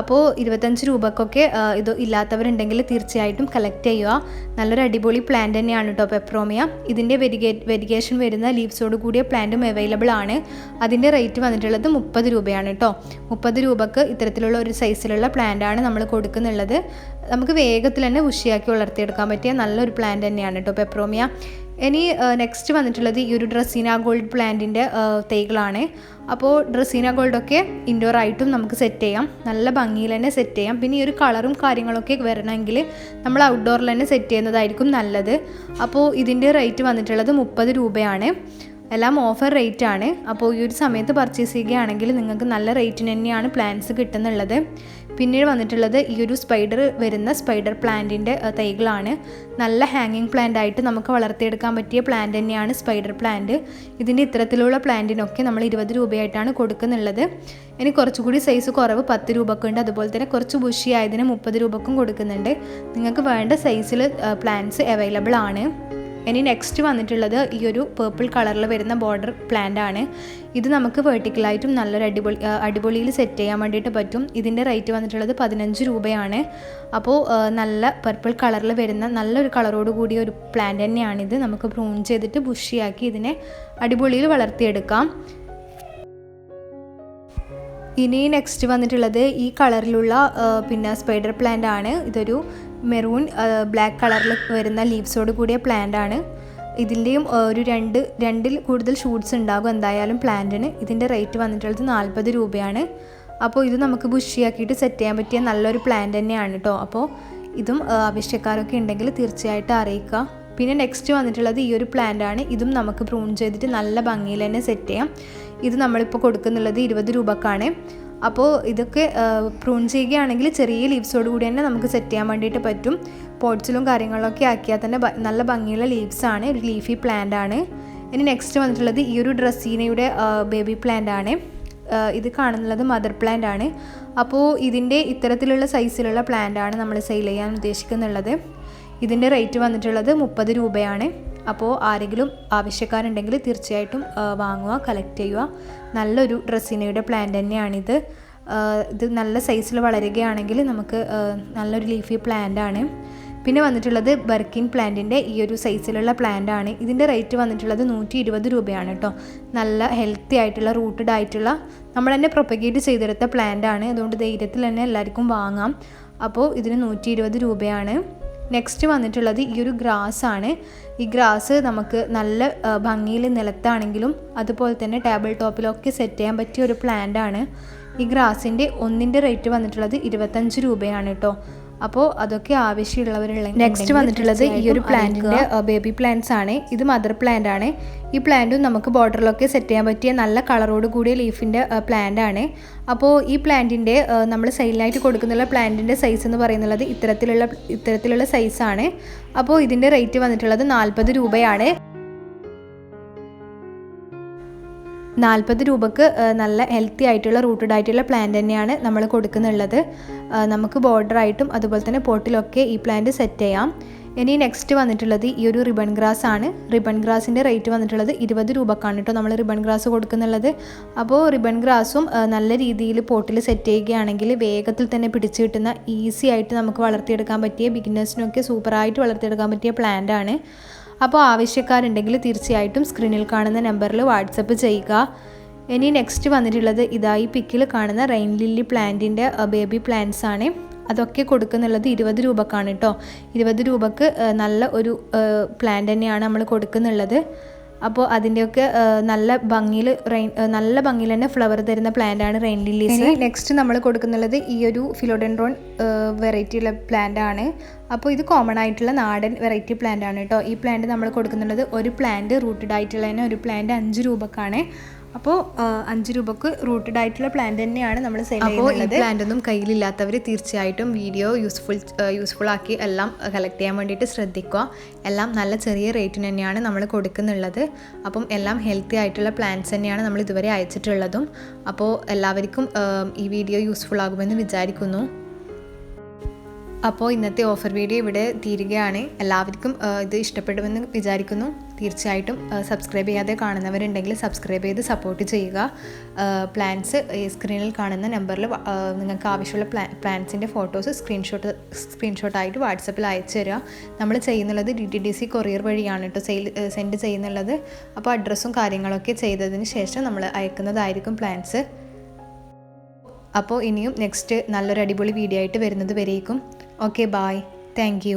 അപ്പോൾ ഇരുപത്തഞ്ച് രൂപക്കൊക്കെ ഇത് ഇല്ലാത്തവരുണ്ടെങ്കിൽ തീർച്ചയായിട്ടും കളക്ട് ചെയ്യുക. നല്ലൊരു അടിപൊളി പ്ലാന്റ് തന്നെയാണ് കേട്ടോ പെപ്രോമിയ ഇതിന്റെ വെരിഗേ വെരിഗേഷൻ വരുന്ന ലീവ്സോട് കൂടിയ പ്ലാന്റും അവൈലബിൾ ആണ്. അതിന്റെ റേറ്റ് വന്നിട്ടുള്ളത് മുപ്പത് രൂപയാണ് കേട്ടോ മുപ്പത് രൂപക്ക് ഇത്തരത്തിലുള്ള ഒരു സൈസിലുള്ള പ്ലാന്റ് ആണ് നമ്മൾ കൊടുക്കുന്നുള്ളത്. നമുക്ക് വേഗത്തിൽ തന്നെ ഉഷിയാക്കി വളർത്തിയെടുക്കാൻ പറ്റിയ നല്ലൊരു പ്ലാന്റ് തന്നെയാണ് കേട്ടോ പെപ്രോമിയ ഇനി നെക്സ്റ്റ് വന്നിട്ടുള്ളത് ഈ ഒരു ഡ്രസ്സീന ഗോൾഡ് പ്ലാന്റിന്റെ തൈകളാണ്. അപ്പോൾ ഡ്രസ്സീന ഗോൾഡൊക്കെ ഇൻഡോർ ആയിട്ടും നമുക്ക് സെറ്റ് ചെയ്യാം. നല്ല ഭംഗിയിൽ തന്നെ സെറ്റ് ചെയ്യാം. പിന്നെ ഈ ഒരു കളറും കാര്യങ്ങളൊക്കെ വരണമെങ്കിൽ നമ്മൾ ഔട്ട്ഡോറിൽ തന്നെ സെറ്റ് ചെയ്യുന്നതായിരിക്കും നല്ലത്. അപ്പോൾ ഇതിന്റെ റേറ്റ് വന്നിട്ടുള്ളത് മുപ്പത് രൂപയാണ്. എല്ലാം ഓഫർ റേറ്റ് ആണ്. അപ്പോൾ ഈ ഒരു സമയത്ത് പർച്ചേസ് ചെയ്യുകയാണെങ്കിൽ നിങ്ങൾക്ക് നല്ല റേറ്റിന് തന്നെയാണ് പ്ലാന്റ്സ് കിട്ടുന്നുള്ളത്. പിന്നീട് വന്നിട്ടുള്ളത് ഈ ഒരു സ്പൈഡർ വരുന്ന സ്പൈഡർ പ്ലാന്റിന്റെ തൈകളാണ്. നല്ല ഹാങ്ങിങ് പ്ലാന്റ് ആയിട്ട് നമുക്ക് വളർത്തിയെടുക്കാൻ പറ്റിയ പ്ലാന്റ് തന്നെയാണ് സ്പൈഡർ പ്ലാന്റ് ഇതിന്റെ ഇത്തരത്തിലുള്ള പ്ലാന്റിനൊക്കെ നമ്മൾ ഇരുപത് രൂപയായിട്ടാണ് കൊടുക്കുന്നുള്ളത്. ഇനി കുറച്ചുകൂടി സൈസ് കുറവ് പത്ത് രൂപക്കുണ്ട് അതുപോലെ തന്നെ കുറച്ച് ബുഷി ആയതിന് മുപ്പത് രൂപക്കും കൊടുക്കുന്നുണ്ട്. നിങ്ങൾക്ക് വേണ്ട സൈസിൽ പ്ലാന്റ്സ് അവൈലബിൾ ആണ്. ഇനി നെക്സ്റ്റ് വന്നിട്ടുള്ളത് ഈ ഒരു പേർപ്പിൾ കളറിൽ വരുന്ന ബോർഡർ പ്ലാന്റ് ആണ്. ഇത് നമുക്ക് വെർട്ടിക്കലായിട്ടും നല്ലൊരു അടിപൊളി അടിപൊളിയിൽ സെറ്റ് ചെയ്യാൻ വേണ്ടിയിട്ട് പറ്റും. ഇതിന്റെ റേറ്റ് വന്നിട്ടുള്ളത് പതിനഞ്ച് രൂപയാണ്. അപ്പോൾ നല്ല പർപ്പിൾ കളറിൽ വരുന്ന നല്ലൊരു കളറോട് കൂടിയ ഒരു പ്ലാന്റ് തന്നെയാണിത്. നമുക്ക് പ്രൂൺ ചെയ്തിട്ട് ബുഷിയാക്കി ഇതിനെ അടിപൊളിയിൽ വളർത്തിയെടുക്കാം. ഇനി നെക്സ്റ്റ് വന്നിട്ടുള്ളത് ഈ കളറിലുള്ള പിന്നെ സ്പൈഡർ പ്ലാന്റ് ആണ്. ഇതൊരു മെറൂൺ ബ്ലാക്ക് കളറിൽ വരുന്ന ലീവ്സോട് കൂടിയ പ്ലാന്റ് ആണ്. ഇതിന്റെയും ഒരു രണ്ട് രണ്ടിൽ കൂടുതൽ ഷൂട്ട്സ് ഉണ്ടാകും എന്തായാലും പ്ലാന്റിന് ഇതിന്റെ റേറ്റ് വന്നിട്ടുള്ളത് നാൽപ്പത് രൂപയാണ്. അപ്പോൾ ഇത് നമുക്ക് ബുഷിയാക്കിയിട്ട് സെറ്റ് ചെയ്യാൻ പറ്റിയ നല്ലൊരു പ്ലാന്റ് തന്നെയാണ് കേട്ടോ അപ്പോൾ ഇതും ആവശ്യക്കാരൊക്കെ ഉണ്ടെങ്കിൽ തീർച്ചയായിട്ടും അറിയിക്കുക. പിന്നെ നെക്സ്റ്റ് വന്നിട്ടുള്ളത് ഈ ഒരു പ്ലാന്റ് ആണ്. ഇതും നമുക്ക് പ്രൂൺ ചെയ്തിട്ട് നല്ല ഭംഗിയിൽ തന്നെ സെറ്റ് ചെയ്യാം. ഇത് നമ്മളിപ്പോൾ കൊടുക്കുന്നുള്ളത് ഇരുപത് രൂപക്കാണ്. അപ്പോൾ ഇതൊക്കെ പ്രൂൺ ചെയ്യുകയാണെങ്കിൽ ചെറിയ ലീവ്സോട് കൂടി തന്നെ നമുക്ക് സെറ്റ് ചെയ്യാൻ വേണ്ടിയിട്ട് പറ്റും. പോട്ട്സിലും കാര്യങ്ങളിലൊക്കെ ആക്കിയാൽ തന്നെ നല്ല ഭംഗിയുള്ള ലീവ്സ് ആണ്. ഒരു ലീഫി പ്ലാന്റ് ആണ്. ഇനി നെക്സ്റ്റ് വന്നിട്ടുള്ളത് ഈ ഒരു ഡ്രസ്സീനയുടെ ബേബി പ്ലാന്റ് ആണ്. ഇത് കാണുന്നത് മദർ പ്ലാന്റ് ആണ്. അപ്പോൾ ഇതിന്റെ ഇത്തരത്തിലുള്ള സൈസിലുള്ള പ്ലാന്റ് ആണ് നമ്മൾ സെയിൽ ചെയ്യാൻ ഉദ്ദേശിക്കുന്നുള്ളത്. ഇതിന്റെ റേറ്റ് വന്നിട്ടുള്ളത് മുപ്പത് രൂപയാണ്. അപ്പോൾ ആരെങ്കിലും ആവശ്യക്കാരുണ്ടെങ്കിൽ തീർച്ചയായിട്ടും വാങ്ങുക കളക്ട് ചെയ്യുക. നല്ലൊരു ഡ്രസ്സിനയുടെ പ്ലാൻ തന്നെയാണിത്. ഇത് നല്ല സൈസിൽ വളരുകയാണെങ്കിൽ നമുക്ക് നല്ലൊരു ലീഫി പ്ലാന്റ് ആണ്. പിന്നെ വന്നിട്ടുള്ളത് ബർക്കിൻ പ്ലാന്റിന്റെ ഈ ഒരു സൈസിലുള്ള പ്ലാന്റ് ആണ്. ഇതിന്റെ റേറ്റ് വന്നിട്ടുള്ളത് നൂറ്റി ഇരുപത് രൂപയാണ് കേട്ടോ നല്ല ഹെൽത്തി ആയിട്ടുള്ള റൂട്ടഡ് ആയിട്ടുള്ള നമ്മൾ തന്നെ പ്രൊപ്പഗേറ്റ് ചെയ്തെടുത്ത പ്ലാന്റ് ആണ്. അതുകൊണ്ട് ധൈര്യത്തിൽ തന്നെ എല്ലാവർക്കും വാങ്ങാം. അപ്പോൾ ഇതിന് നൂറ്റി രൂപയാണ്. നെക്സ്റ്റ് വന്നിട്ടുള്ളത് ഈ ഒരു ഗ്രാസ് ആണ്. ഈ ഗ്രാസ് നമുക്ക് നല്ല ഭംഗിയിൽ നിലത്താണെങ്കിലും അതുപോലെ തന്നെ ടേബിൾ ടോപ്പിലൊക്കെ സെറ്റ് ചെയ്യാൻ പറ്റിയ ഒരു പ്ലാന്റ് ആണ്. ഈ ഗ്രാസിന്റെ ഒന്നിന്റെ റേറ്റ് വന്നിട്ടുള്ളത് ഇരുപത്തഞ്ച് രൂപയാണ് കേട്ടോ അപ്പോൾ അതൊക്കെ ആവശ്യമുള്ളവരുള്ള നെക്സ്റ്റ് വന്നിട്ടുള്ളത് ഈ ഒരു പ്ലാന്റിന്റെ ബേബി പ്ലാന്റ്സ് ആണ്. ഇത് മദർ പ്ലാന്റ് ആണ്. ഈ പ്ലാന്റും നമുക്ക് ബോർഡറിലൊക്കെ സെറ്റ് ചെയ്യാൻ പറ്റിയ നല്ല കളറോട് കൂടിയ ലീഫിന്റെ പ്ലാന്റ് ആണ്. അപ്പോൾ ഈ പ്ലാന്റിന്റെ നമ്മൾ സെയിലായിട്ട് കൊടുക്കുന്നുള്ള പ്ലാന്റിന്റെ സൈസ് എന്ന് പറയുന്നത് ഇത്തരത്തിലുള്ള ഇത്തരത്തിലുള്ള സൈസാണ് അപ്പോൾ ഇതിന്റെ റേറ്റ് വന്നിട്ടുള്ളത് നാൽപ്പത് രൂപയാണ്. നാൽപ്പത് രൂപക്ക് നല്ല ഹെൽത്തി ആയിട്ടുള്ള റൂട്ടഡ് ആയിട്ടുള്ള പ്ലാന്റ് തന്നെയാണ് നമ്മൾ കൊടുക്കുന്നുള്ളത്. നമുക്ക് ബോർഡർ ആയിട്ടും അതുപോലെ തന്നെ പോട്ടിലൊക്കെ ഈ പ്ലാന്റ് സെറ്റ് ചെയ്യാം. ഇനി നെക്സ്റ്റ് വന്നിട്ടുള്ളത് ഈ ഒരു റിബൺ ഗ്രാസ് ആണ്. റിബൺ ഗ്രാസിന്റെ റേറ്റ് വന്നിട്ടുള്ളത് ഇരുപത് രൂപക്കാണ് കേട്ടോ നമ്മൾ റിബൺ ഗ്രാസ് കൊടുക്കുന്നുള്ളത്. അപ്പോൾ റിബൺ ഗ്രാസും നല്ല രീതിയിൽ പോട്ടിൽ സെറ്റ് ചെയ്യുകയാണെങ്കിൽ വേഗത്തിൽ തന്നെ പിടിച്ചു കിട്ടുന്ന ഈസി ആയിട്ട് നമുക്ക് വളർത്തിയെടുക്കാൻ പറ്റിയ ബിഗിനേഴ്സിനൊക്കെ സൂപ്പറായിട്ട് വളർത്തിയെടുക്കാൻ പറ്റിയ പ്ലാന്റ് ആണ്. അപ്പോൾ ആവശ്യക്കാരുണ്ടെങ്കിൽ തീർച്ചയായിട്ടും സ്ക്രീനിൽ കാണുന്ന നമ്പറിൽ വാട്സപ്പ് ചെയ്യുക. ഇനി നെക്സ്റ്റ് വന്നിട്ടുള്ളത് ഇതായി പിക്കിൽ കാണുന്ന റെയിൻ ലില്ലി പ്ലാന്റിന്റെ ബേബി പ്ലാന്റ്സ് ആണ്. അതൊക്കെ കൊടുക്കുന്നുള്ളത് ഇരുപത് രൂപക്കാണ് കേട്ടോ ഇരുപത് രൂപക്ക് നല്ല ഒരു പ്ലാന്റ് തന്നെയാണ് നമ്മൾ കൊടുക്കുന്നുള്ളത്. അപ്പോൾ അതിന്റെയൊക്കെ നല്ല ഭംഗിയിൽ റെയിൻ നല്ല ഭംഗിയിൽ തന്നെ ഫ്ലവർ തരുന്ന പ്ലാന്റ് ആണ് റെയിൻ ലില്ലീസ് നെക്സ്റ്റ് നമ്മൾ കൊടുക്കുന്നുള്ളത് ഈ ഒരു ഫിലോഡെൻഡ്രോൺ വെറൈറ്റിയുള്ള പ്ലാന്റ് ആണ്. അപ്പോൾ ഇത് കോമൺ ആയിട്ടുള്ള നാടൻ വെറൈറ്റി പ്ലാന്റ് ആണ് കേട്ടോ. ഈ പ്ലാന്റ് നമ്മൾ കൊടുക്കുന്നുള്ളത് ഒരു പ്ലാന്റ് റൂട്ടഡ് ആയിട്ടുള്ള തന്നെ ഒരു പ്ലാന്റ് അഞ്ച് രൂപക്കാണ്. അപ്പോൾ അഞ്ച് രൂപക്ക് റൂട്ടഡ് ആയിട്ടുള്ള പ്ലാന്റ് തന്നെയാണ് നമ്മൾ സെയിൽ ചെയ്യുന്നത്. പ്ലാന്റ് ഒന്നും കയ്യിലില്ലാത്തവർ തീർച്ചയായിട്ടും വീഡിയോ യൂസ്ഫുൾ യൂസ്ഫുൾ ആക്കി എല്ലാം കളക്ട് ചെയ്യാൻ വേണ്ടിയിട്ട് ശ്രദ്ധിക്കുക. എല്ലാം നല്ല ചെറിയ റേറ്റിന് തന്നെയാണ് നമ്മൾ കൊടുക്കുന്നുള്ളത്. അപ്പം എല്ലാം ഹെൽത്തി ആയിട്ടുള്ള പ്ലാന്റ്സ് തന്നെയാണ് നമ്മൾ ഇതുവരെ അയച്ചിട്ടുള്ളതും. അപ്പോൾ എല്ലാവർക്കും ഈ വീഡിയോ യൂസ്ഫുൾ ആകുമെന്ന് വിചാരിക്കുന്നു. അപ്പോൾ ഇന്നത്തെ ഓഫർ വീഡിയോ ഇവിടെ തീരുകയാണ്. എല്ലാവർക്കും ഇത് ഇഷ്ടപ്പെടുമെന്ന് വിചാരിക്കുന്നു. തീർച്ചയായിട്ടും സബ്സ്ക്രൈബ് ചെയ്യാതെ കാണുന്നവരുണ്ടെങ്കിൽ സബ്സ്ക്രൈബ് ചെയ്ത് സപ്പോർട്ട് ചെയ്യുക. പ്ലാൻസ് സ്ക്രീനിൽ കാണുന്ന നമ്പറിൽ നിങ്ങൾക്ക് ആവശ്യമുള്ള പ്ലാ പ്ലാൻസിന്റെ ഫോട്ടോസ് സ്ക്രീൻഷോട്ട് സ്ക്രീൻഷോട്ടായിട്ട് വാട്സപ്പിൽ അയച്ചു തരിക നമ്മൾ ചെയ്യുന്നുള്ളത് D T D C courier വഴിയാണ് കേട്ടോ സെയിൽ സെൻഡ് ചെയ്യുന്നുള്ളത്. അപ്പോൾ അഡ്രസ്സും കാര്യങ്ങളൊക്കെ ചെയ്തതിന് ശേഷം നമ്മൾ അയക്കുന്നതായിരിക്കും പ്ലാൻസ് അപ്പോൾ ഇനിയും നെക്സ്റ്റ് നല്ലൊരു അടിപൊളി വീഡിയോ ആയിട്ട് വരുന്നത് വരേക്കും. Okay bye thank